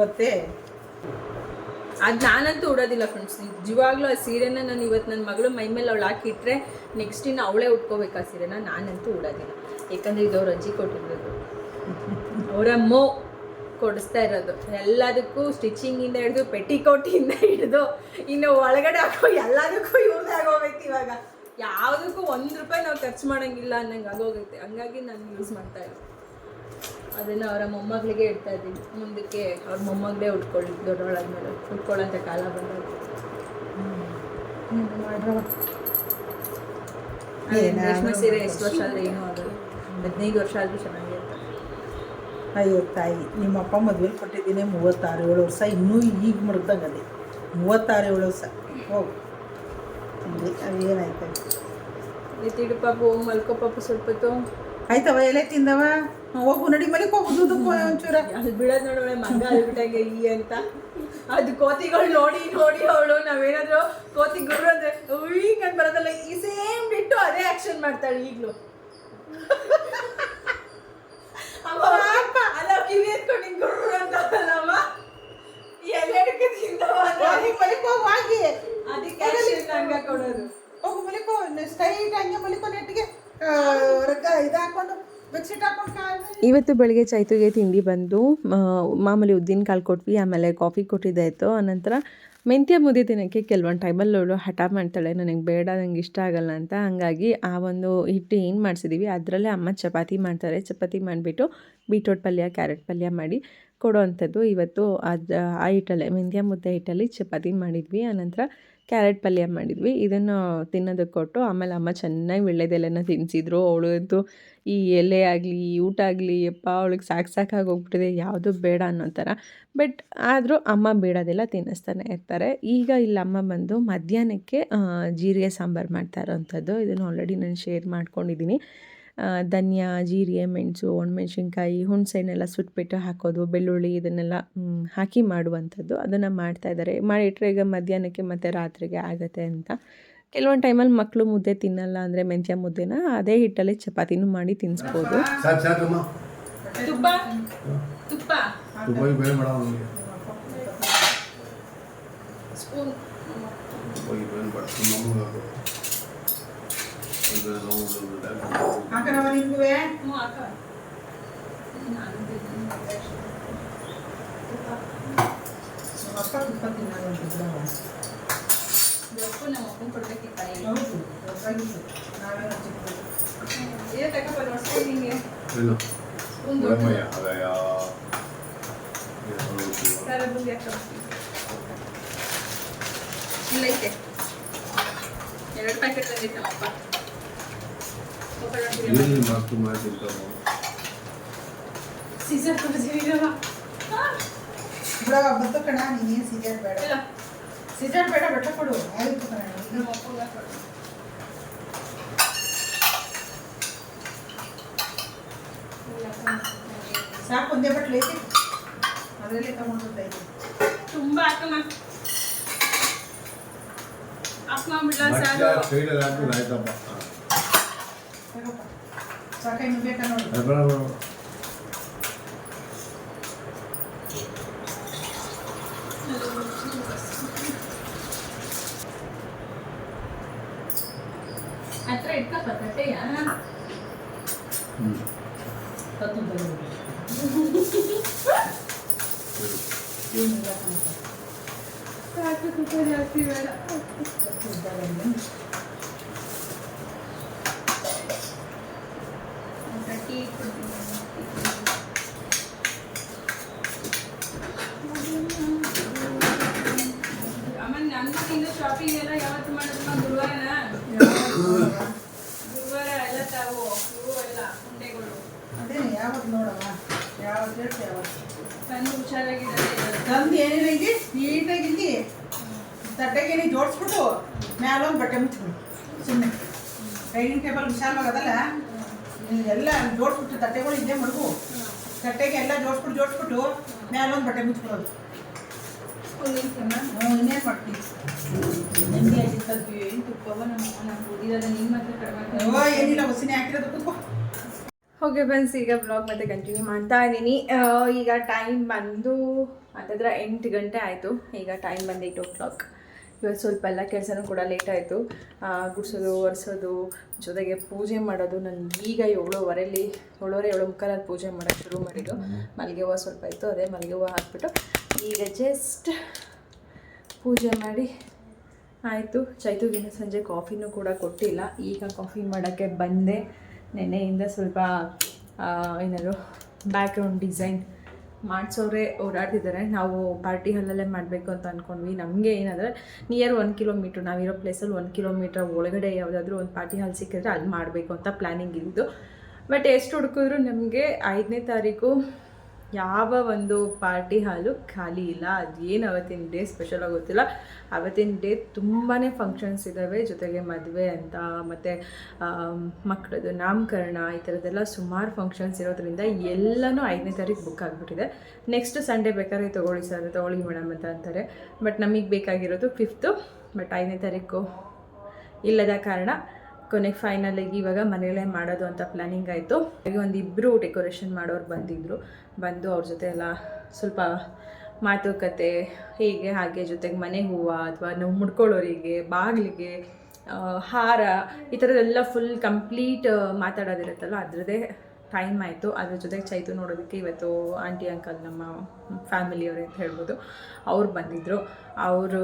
Speaker 5: ಗೊತ್ತೇ?
Speaker 3: ಅದು ನಾನಂತೂ ಉಡೋದಿಲ್ಲ ಫ್ರೆಂಡ್ಸ್ ನಿಜವಾಗ್ಲೂ ಆ ಸೀರೆನ ನಾನು ಇವತ್ತು ನನ್ನ ಮಗಳು ಮೈ ಮೇಲೆ ಅವಳು ಹಾಕಿಟ್ರೆ ನೆಕ್ಸ್ಟ್ ಇನ್ನು ಅವಳೇ ಉಟ್ಕೋಬೇಕು ಆ ಸೀರೆನ. ನಾನಂತೂ ಉಡೋದಿಲ್ಲ. ಯಾಕಂದ್ರೆ ಇದು ಅವ್ರ ಅಜ್ಜಿ ಕೊಟ್ಟಿರೋದು ಅವರಮ್ಮೋ ಕೊಡಿಸ್ತಾ ಇರೋದು. ಎಲ್ಲದಕ್ಕೂ ಸ್ಟಿಚಿಂಗಿಂದ ಹಿಡಿದು ಪೆಟಿಕೋಟಿಂದ ಹಿಡಿದು, ಇನ್ನು ಒಳಗಡೆ ಹಾಕೋ ಎಲ್ಲದಕ್ಕೂ ಯೂಸ್ ಆಗೋಗೈತೆ ಇವಾಗ. ಯಾವುದಕ್ಕೂ ಒಂದು ರೂಪಾಯಿ ನಾವು ಖರ್ಚು ಮಾಡೋಂಗಿಲ್ಲ ಅನ್ನಂಗೆ ಆಗೋಗೈತೆ. ಹಂಗಾಗಿ ನಾನು ಯೂಸ್ ಮಾಡ್ತಾ ಇರೋದು. ಅದನ್ನು ಅವರ ಮೊಮ್ಮಗಳಿಗೆ ಇಡ್ತಾ ಇದ್ದೀನಿ. ಮುಂದಕ್ಕೆ ಅವ್ರ ಮೊಮ್ಮಗಳೇ ಉಟ್ಕೊಳ್ಳಿ ದೊಡ್ಡವಳಾದ್ಮೇಲೆ ಉಟ್ಕೊಳ್ಳೋಂಥ ಕಾಲ ಬಂದಾಗ ಅದೇ ರೇಷ್ಮೆ ಸೀರೆ ಎಷ್ಟು ವರ್ಷ ಆದರೆ ಏನೂ ಆಗಲ್ಲ. ಹದಿನೈದು ವರ್ಷ ಆದರೂ ಚೆನ್ನಾಗಿರುತ್ತೆ.
Speaker 5: ಅಯ್ಯೋ ತಾಯಿ ನಿಮ್ಮ ಅಪ್ಪ ಮದುವೆಲಿ ಕೊಟ್ಟಿದ್ದೀನಿ ಮೂವತ್ತಾರು ಏಳು ವರ್ಷ. ಇನ್ನೂ ಈಗ ಮಡ್ದಂಗೆ ಅದೇ. ಮೂವತ್ತಾರು ಏಳು ವರ್ಷ. ಹೋಗು ಅದು ಏನಾಯ್ತು?
Speaker 3: ಪಾಪು ಮಲ್ಕೋ ಪಾಪು ಸ್ವಲ್ಪ
Speaker 5: ಆಯ್ತವ ಎಲೆ ತಿಂದವ ಹೋಗು ನಡಿ ಮನೆಗೆ ಹೋಗುದು ಒಂಚೂರ.
Speaker 3: ಅದು ಬಿಡೋದು ನೋಡೋಣ ಮಂಗ ಬಿಟ್ಟಾಗೆ ಈ ಅಂತ. ಅದು ಕೋತಿಗಳು ನೋಡಿ ನೋಡಿ ಅವಳು ನಾವೇನಾದ್ರು ಕೋತಿ ಗುರು ಅಂದ್ರೆ ಹಿಂಗ್ ಅಂತ ಬರೋದಲ್ಲ ಈ ಸೇಮ್ ಬಿಟ್ಟು ಅದೇ ಆಕ್ಷನ್ ಮಾಡ್ತಾಳೆ ಈಗಲೂ. ಅಲ್ಲ ಕಿವಿ ಎತ್ಕೊಂಡು ಹಿಂಗ್ ಗುರು ಅಂತ ಅಲ್ಲಮ್ಮ ಎಲ್ಲೆಡಕ್ಕೆ ತಿಂದವ
Speaker 5: ಮಲಿಕ್ ಹೋಗು
Speaker 3: ಅದಕ್ಕೆ ಆಕ್ಷನ್ ಹಂಗ ಕೊಡೋದು.
Speaker 5: ಹೋಗು ಮಲಿಕೋ ಸ್ಟ್ರೈಟ್ ಹಂಗೆ ಮಲಿಕೋ ನೆಟ್ಟಿಗೆ. ರಗ್ಗ ಇದು
Speaker 1: ಇವತ್ತು ಬೆಳಗ್ಗೆ ಚೈತುಗೆ ತಿಂಡಿ ಬಂದು ಮಾಮೂಲಿ ಉದ್ದಿನ ಕಾಳು ಕೊಟ್ವಿ, ಆಮೇಲೆ ಕಾಫಿ ಕೊಟ್ಟಿದ್ದಾಯಿತು. ಆನಂತರ ಮೆಂತ್ಯ ಮುದ್ದೆ ತಿನ್ನೋಕ್ಕೆ ಕೆಲವೊಂದು ಟೈಮಲ್ಲಿ ಅವಳು ಹಠ ಮಾಡ್ತಾಳೆ, ನನಗೆ ಬೇಡ ನನಗೆ ಇಷ್ಟ ಆಗಲ್ಲ ಅಂತ. ಹಂಗಾಗಿ ಆ ಒಂದು ಹಿಟ್ಟು ಏನು ಮಾಡಿಸಿದ್ದೀವಿ ಅದರಲ್ಲೇ ಅಮ್ಮ ಚಪಾತಿ ಮಾಡ್ತಾರೆ. ಚಪಾತಿ ಮಾಡಿಬಿಟ್ಟು ಬೀಟ್ರೋಟ್ ಪಲ್ಯ, ಕ್ಯಾರೆಟ್ ಪಲ್ಯ ಮಾಡಿ ಕೊಡೋ ಅಂಥದ್ದು ಇವತ್ತು ಅದು, ಆ ಹಿಟ್ಟಲ್ಲೇ, ಮೆಂತ್ಯ ಮುದ್ದೆ ಹಿಟ್ಟಲ್ಲಿ ಚಪಾತಿ ಮಾಡಿದ್ವಿ. ಆನಂತರ ಕ್ಯಾರೆಟ್ ಪಲ್ಯ ಮಾಡಿದ್ವಿ. ಇದನ್ನು ತಿನ್ನೋದಕ್ಕೆ ಕೊಟ್ಟು ಆಮೇಲೆ ಅಮ್ಮ ಚೆನ್ನಾಗಿ ವಿಳ್ಳೆದೆಲೆನ ತಿನ್ನಿಸಿದ್ರು ಅವಳಂತೂ ಈ ಎಲೆ ಆಗಲಿ ಊಟ ಆಗಲಿ, ಯಪ್ಪ, ಅವಳಿಗೆ ಸಾಕು ಸಾಕಾಗಿ ಹೋಗ್ಬಿಟ್ಟಿದೆ. ಯಾವುದು ಬೇಡ ಅನ್ನೋ ಥರ. ಬಟ್ ಆದರೂ ಅಮ್ಮ ಬೇಡದೆಲ್ಲ ತಿನ್ನಿಸ್ತಾನೆ ಇರ್ತಾರೆ. ಈಗ ಇಲ್ಲಿ ಅಮ್ಮ ಬಂದು ಮಧ್ಯಾಹ್ನಕ್ಕೆ ಜೀರಿಗೆ ಸಾಂಬಾರು ಮಾಡ್ತಾ ಇರೋವಂಥದ್ದು ಇದನ್ನು ಆಲ್ರೆಡಿ ನಾನು ಶೇರ್ ಮಾಡ್ಕೊಂಡಿದ್ದೀನಿ. ಧನಿಯಾ ಜೀರಿಗೆ ಮೆಣಸು ಒಣಮೆಣ್ಸಿನ್ಕಾಯಿ ಹುಣಸೆಹಣ್ಣೆಲ್ಲ ಸುಟ್ಬಿಟ್ಟು ಹಾಕೋದು ಬೆಳ್ಳುಳ್ಳಿ ಇದನ್ನೆಲ್ಲ ಹಾಕಿ ಮಾಡುವಂಥದ್ದು. ಅದನ್ನು ಮಾಡ್ತಾ ಇದ್ದಾರೆ. ಮಾಡಿಟ್ರೆ ಈಗ ಮಧ್ಯಾಹ್ನಕ್ಕೆ ಮತ್ತು ರಾತ್ರಿಗೆ ಆಗತ್ತೆ ಅಂತ. ಕೆಲವೊಂದು ಟೈಮಲ್ಲಿ ಮಕ್ಕಳು ಮುದ್ದೆ ತಿನ್ನಲ್ಲ ಅಂದರೆ ಮೆಂತ್ಯ ಮುದ್ದೆನ ಅದೇ ಹಿಟ್ಟಲ್ಲಿ ಚಪಾತಿನೂ ಮಾಡಿ ತಿನ್ನಿಸ್ಬೋದು
Speaker 3: ತುಪ್ಪ.
Speaker 5: ಹಾಕನವ
Speaker 3: ಅಕ್ಕ
Speaker 5: ಅಪ್ಪ ತುಪ್ಪ ತಿನ್ನೋದು ಅಂತ ಬಿಡವ.
Speaker 3: ಉಪ್ಪು ನಮ್ಮ ಅಪ್ಪನ ಕೊಡ್ಬೇಕಿತ್ತ
Speaker 5: ಹೌದು ಗೊತ್ತಾಗಿತ್ತು ನಾವೇನೋ ಚಿಕ್ಕದು
Speaker 3: ಇದೇ ತಗೊಪ್ಪ ನೋಡ್ಸ್ತಾ ನಿಂಗೆ
Speaker 6: ಏನು
Speaker 3: ಸ್ಪೂನ್
Speaker 6: ಬಿಡಮ್ಮಯ್ಯ ಅದಯ್ಯ ಏನು ಗೊತ್ತಿಲ್ಲ.
Speaker 3: ಖಾರ ಬುಂದಿ ಹಾಕ ಇಲ್ಲ ಐತೆ ಎರಡು ಪ್ಯಾಕೆಟ್ ತಂದಿತ್ತು ನಮ್ಮಪ್ಪ ಪಾಪ ನೋಡ್ತೀವಿ
Speaker 6: ಎಲ್ಲಿ ಮಾತು ಮಾಡ್ತಿರ್ತಾವ
Speaker 3: ಸೀಸರ್
Speaker 5: ಬಿಡವ ಬತ್ತು ಕಣ ನೀನೇನು ಬೇಡ ಬೇಡ ಬಟ್ಟೆ ಕೊಡು ಆಯ್ತು ಕಣ
Speaker 3: ನಮ್ಮ ಅಪ್ಪಂಗೆ ಕೊಡು
Speaker 5: ಸಾಕು ಒಂದೇ ಬಟ್ಲು ಐತಿ ಅದರಲ್ಲಿ ತಗೊಂಡಿದ್ದೈತಿ
Speaker 3: ತುಂಬ
Speaker 6: ಸೈಡಲ್ಲಿ ಹಾಕಿದ್ರೆ ಆಯ್ತಪ್ಪ ಹಾಂ.
Speaker 5: ತಗೋಪ್ಪ ಸಾಕ ಇನ್ನು ಬೇಕಾ ನೋಡು
Speaker 6: ಅದು ಬೇಡ ಬೇಡ.
Speaker 3: ಹತ್ರ ಇಟ್ಕಪ್ಪ ತಟ್ಟೆಯ
Speaker 6: ಹ್ಮ್.
Speaker 5: ತತ್ತು ತಗೋ
Speaker 3: ಸಾಕು ತುಪ್ಪ ಜಾಸ್ತಿ ಬೇಡ ಟೀ ಅಮ್ಮ ನಮ್ದು ಶಾಪಿಂಗ್ ಎಲ್ಲ ಯಾವತ್ತು ಮಾಡಿದ್ಮ ಗುರುವಾರನ? ಗುರುವಾರ ಎಲ್ಲ ತಾವು ಇವು ಎಲ್ಲ ಕುಂಟೆಗಳು
Speaker 5: ಅದೇನೆ ಯಾವತ್ತು ನೋಡಮ್ಮ? ಯಾವತ್ತು ಹೇಳ್ತಿ ಯಾವತ್ತು?
Speaker 3: ಸಣ್ಣ ಹುಷಾರಾಗಿರೋದೇ ಇರೋದು.
Speaker 5: ತಂದು ಏನಿಲ್ಲ ಇಲ್ಲಿ ನೀಟಾಗಿ ಇಲ್ಲಿ ತಟ್ಟೆಗೆ ನೀ ಜೋಡಿಸ್ಬಿಟ್ಟು ಮ್ಯಾಲೊಂದು ಬಟ್ಟೆ ಮುಚ್ಚಿಬಿಡು. ಸುಮ್ಮನೆ ಡೈನಿಂಗ್ ಟೇಬಲ್ ವಿಶಾಲವಾಗದಲ್ಲ? ಎಲ್ಲ ಜೋಡಿಸ್ಬಿಟ್ಟು ತಟ್ಟೆಗಳು ಇದ್ದೇ ಮಡಗು ತಟ್ಟೆಗೆ ಎಲ್ಲ ಜೋಡಿಸ್ಬಿಟ್ಟು ಜೋಡಿಸ್ಬಿಟ್ಟು ಮ್ಯಾಲೊಂದು ಬಟ್ಟೆ ಮುಚ್ಕೊಳ್ಳೋದು.
Speaker 3: ಒಂದು ನಿಮಿಷಮ್ಮ.
Speaker 5: ಹ್ಞೂ ಇನ್ನೇನು ಮಾಡ್ತೀನಿ
Speaker 3: ನೆಮ್ಮದಿ ಆಗಿತ್ತು ಏನು ತುಪ್ಪವ ನಮ್ಮ ನಾನು ಓದಿರೋದು ನಿಮ್ಮ ಮಾತ್ರ ಕಡಿಮೆ
Speaker 5: ಓ ಏನಿಲ್ಲ ಹೊಸಿನೇ ಹಾಕಿರೋದು ಕೂತ್ಕೋ.
Speaker 3: ಓಕೆ ಫ್ರೆಂಡ್ಸ್ ಈಗ ಬ್ಲಾಗ್ ಮತ್ತೆ ಕಂಟಿನ್ಯೂ ಮಾಡ್ತಾ ಇದ್ದೀನಿ. ಈಗ ಟೈಮ್ ಬಂದು ಅಂತಂದ್ರೆ ಎಂಟು ಗಂಟೆ ಆಯಿತು. ಈಗ ಟೈಮ್ ಬಂದು ಏಯ್ಟ್ ಓ ಕ್ಲಾಕ್ ಇವತ್ತು ಸ್ವಲ್ಪ ಎಲ್ಲ ಕೆಲಸನೂ ಕೂಡ ಲೇಟ್ ಆಯಿತು. ಗುಡಿಸೋದು, ಒರೆಸೋದು, ಜೊತೆಗೆ ಪೂಜೆ ಮಾಡೋದು. ನಾನು ಈಗ ಏಳುವರೆಯಲ್ಲಿ ಏಳುವರೆ, ಏಳು ಮುಖಾಲಲ್ಲಿ ಪೂಜೆ ಮಾಡೋಕ್ಕೆ ಶುರು ಮಾಡಿದ್ದು. ಮಲ್ಲಿಗೆ ಹೂವು ಸ್ವಲ್ಪ ಇತ್ತು, ಅದೇ ಮಲ್ಲಿಗೆ ಹೂವು ಹಾಕ್ಬಿಟ್ಟು ಈಗ ಜಸ್ಟ್ ಪೂಜೆ ಮಾಡಿ ಆಯಿತು. ಚೈತುಗಿನ ಸಂಜೆ ಕಾಫಿನೂ ಕೂಡ ಕೊಟ್ಟಿಲ್ಲ. ಈಗ ಕಾಫಿ ಮಾಡೋಕ್ಕೆ ಬಂದೆ. ನೆನೆಯಿಂದ ಸ್ವಲ್ಪ ಏನಾದರೂ ಬ್ಯಾಕ್ಗ್ರೌಂಡ್ ಡಿಸೈನ್ ಮಾಡಿಸೋರೆ ಓಡಾಡ್ತಿದ್ದಾರೆ. ನಾವು ಪಾರ್ಟಿ ಹಾಲಲ್ಲೇ ಮಾಡಬೇಕು ಅಂತ ಅಂದ್ಕೊಂಡ್ವಿ ನಮಗೆ ಏನಂದರೆ ನಿಯರ್ ಒನ್ ಕಿಲೋಮೀಟ್ರ್ ನಾವಿರೋ ಪ್ಲೇಸಲ್ಲಿ ಒಂದು ಕಿಲೋಮೀಟ್ರ್ ಒಳಗಡೆ ಯಾವುದಾದ್ರೂ ಒಂದು ಪಾರ್ಟಿ ಹಾಲ್ ಸಿಕ್ಕಿದ್ರೆ ಅಲ್ಲಿ ಮಾಡಬೇಕು ಅಂತ ಪ್ಲ್ಯಾನಿಂಗ್ ಇದ್ದು. ಬಟ್ ಎಷ್ಟು ಹುಡುಕಿದ್ರು ನಮಗೆ ಐದನೇ ತಾರೀಕು ಯಾವ ಒಂದು ಪಾರ್ಟಿ ಹಾಲು ಖಾಲಿ ಇಲ್ಲ. ಅದೇನು ಅವತ್ತಿನ ಡೇ ಸ್ಪೆಷಲ್ ಗೊತ್ತಿಲ್ಲ. ಅವತ್ತಿನ ಡೇ ತುಂಬಾ ಫಂಕ್ಷನ್ಸ್ ಇದ್ದಾವೆ ಜೊತೆಗೆ ಮದುವೆ ಅಂತ, ಮತ್ತು ಮಕ್ಕಳದು ನಾಮಕರಣ, ಈ ಥರದ್ದೆಲ್ಲ ಸುಮಾರು ಫಂಕ್ಷನ್ಸ್ ಇರೋದ್ರಿಂದ ಎಲ್ಲನೂ ಐದನೇ ತಾರೀಕು ಬುಕ್ ಆಗಿಬಿಟ್ಟಿದೆ. ನೆಕ್ಸ್ಟ್ ಸಂಡೇ ಬೇಕಾದ್ರೆ ತೊಗೊಳ್ಳಿ ಸರ್ ತೊಗೊಳ್ಳಿ ಮೇಡಮ್ ಅಂತ ಅಂತಾರೆ. ಬಟ್ ನಮಗೆ ಬೇಕಾಗಿರೋದು ಫಿಫ್ತು ಬಟ್ ಐದನೇ ತಾರೀಕು ಇಲ್ಲದ ಕಾರಣ ಕೊನೆಗೆ ಫೈನಲಾಗಿ ಇವಾಗ ಮನೆಯಲ್ಲೇ ಮಾಡೋದು ಅಂತ ಪ್ಲ್ಯಾನಿಂಗ್ ಆಯಿತು. ಹಾಗೆ ಒಂದು ಇಬ್ಬರು ಡೆಕೋರೇಷನ್ ಮಾಡೋರು ಬಂದಿದ್ದರು ಬಂದು ಅವ್ರ ಜೊತೆ ಎಲ್ಲ ಸ್ವಲ್ಪ ಮಾತುಕತೆ ಹೀಗೆ ಹಾಗೆ ಜೊತೆಗೆ ಮನೆ ಹೂವು ಅಥವಾ ನಾವು ಮುಡ್ಕೊಳ್ಳೋರಿಗೆ, ಬಾಗಿಲಿಗೆ ಹಾರ, ಈ ಥರದ್ದೆಲ್ಲ ಫುಲ್ ಕಂಪ್ಲೀಟ್ ಮಾತಾಡೋದಿರುತ್ತಲ್ಲ ಅದರದ್ದೇ ಟೈಮ್ ಆಯಿತು. ಅದ್ರ ಜೊತೆಗೆ ಚೈತು ನೋಡೋದಕ್ಕೆ ಇವತ್ತು ಆಂಟಿ ಅಂಕಲ್ ನಮ್ಮ ಫ್ಯಾಮಿಲಿಯವ್ರೆ ಅಂತ ಹೇಳ್ಬೋದು. ಅವ್ರು ಬಂದಿದ್ದರು ಅವರು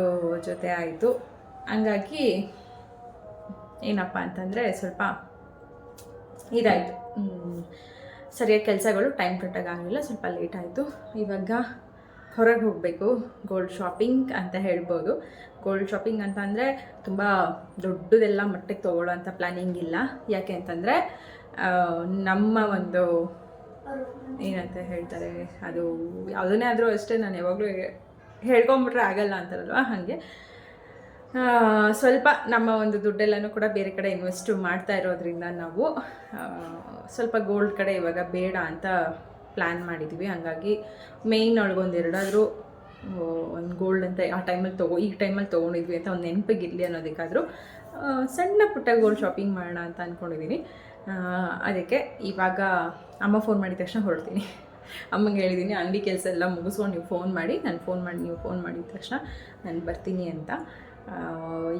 Speaker 3: ಜೊತೆ ಆಯಿತು. ಹಂಗಾಗಿ ಏನಪ್ಪ ಅಂತಂದರೆ ಸ್ವಲ್ಪ ಇದಾಯಿತು ಸರಿಯಾಗಿ ಕೆಲಸಗಳು ಟೈಮ್ ಕರೆಕ್ಟಾಗಿ ಆಗಲಿಲ್ಲ ಸ್ವಲ್ಪ ಲೇಟ್ ಆಯಿತು ಇವಾಗ ಹೊರಗೆ ಹೋಗಬೇಕು ಗೋಲ್ಡ್ ಶಾಪಿಂಗ್ ಅಂತ ಹೇಳ್ಬೋದು ಗೋಲ್ಡ್ ಶಾಪಿಂಗ್ ಅಂತ ಅಂದರೆ ತುಂಬ ದೊಡ್ಡದೆಲ್ಲ ಮಟ್ಟಿಗೆ ತೊಗೊಳ್ಳೋ ಅಂಥ ಇಲ್ಲ ಯಾಕೆ ಅಂತಂದರೆ ನಮ್ಮ ಒಂದು ಏನಂತ ಹೇಳ್ತಾರೆ ಅದು ಯಾವುದನ್ನೇ ಆದರೂ ಅಷ್ಟೇ ನಾನು ಯಾವಾಗಲೂ ಹೇಳ್ಕೊಂಬಿಟ್ರೆ ಆಗಲ್ಲ ಅಂತಾರಲ್ವ ಹಾಗೆ ಸ್ವಲ್ಪ ನಮ್ಮ ಒಂದು ದುಡ್ಡೆಲ್ಲನೂ ಕೂಡ ಬೇರೆ ಕಡೆ ಇನ್ವೆಸ್ಟ್ ಮಾಡ್ತಾ ಇರೋದ್ರಿಂದ ನಾವು ಸ್ವಲ್ಪ ಗೋಲ್ಡ್ ಕಡೆ ಇವಾಗ ಬೇಡ ಅಂತ ಪ್ಲ್ಯಾನ್ ಮಾಡಿದ್ವಿ. ಹಾಗಾಗಿ ಮೇಯ್ನ್ ಒಳಗೊಂದು ಎರಡಾದರೂ ಒಂದು ಗೋಲ್ಡ್ ಅಂತ ಆ ಟೈಮಲ್ಲಿ ತಗೋ ಈ ಟೈಮಲ್ಲಿ ತೊಗೊಂಡಿದ್ವಿ ಅಂತ ಒಂದು ನೆನಪಿಗಿರಲಿ ಅನ್ನೋದಕ್ಕಾದರೂ ಆ, ಸಣ್ಣ ಪುಟ್ಟ ಗೋಲ್ಡ್ ಶಾಪಿಂಗ್ ಮಾಡೋಣ ಅಂತ ಅಂದ್ಕೊಂಡಿದ್ದೀನಿ ಅದಕ್ಕೆ ಇವಾಗ ಅಮ್ಮ ಫೋನ್ ಮಾಡಿದ ತಕ್ಷಣ ಹೊರಡ್ತೀನಿ. ಅಮ್ಮಂಗೆ ಹೇಳಿದ್ದೀನಿ ಅಂಗಡಿ ಕೆಲಸ ಎಲ್ಲ ಮುಗಿಸ್ಕೊಂಡು ನೀವು ಫೋನ್ ಮಾಡಿ ನಾನು ಫೋನ್ ಮಾಡಿ ನೀವು ಫೋನ್ ಮಾಡಿದ ತಕ್ಷಣ ನಾನು ಬರ್ತೀನಿ ಅಂತ.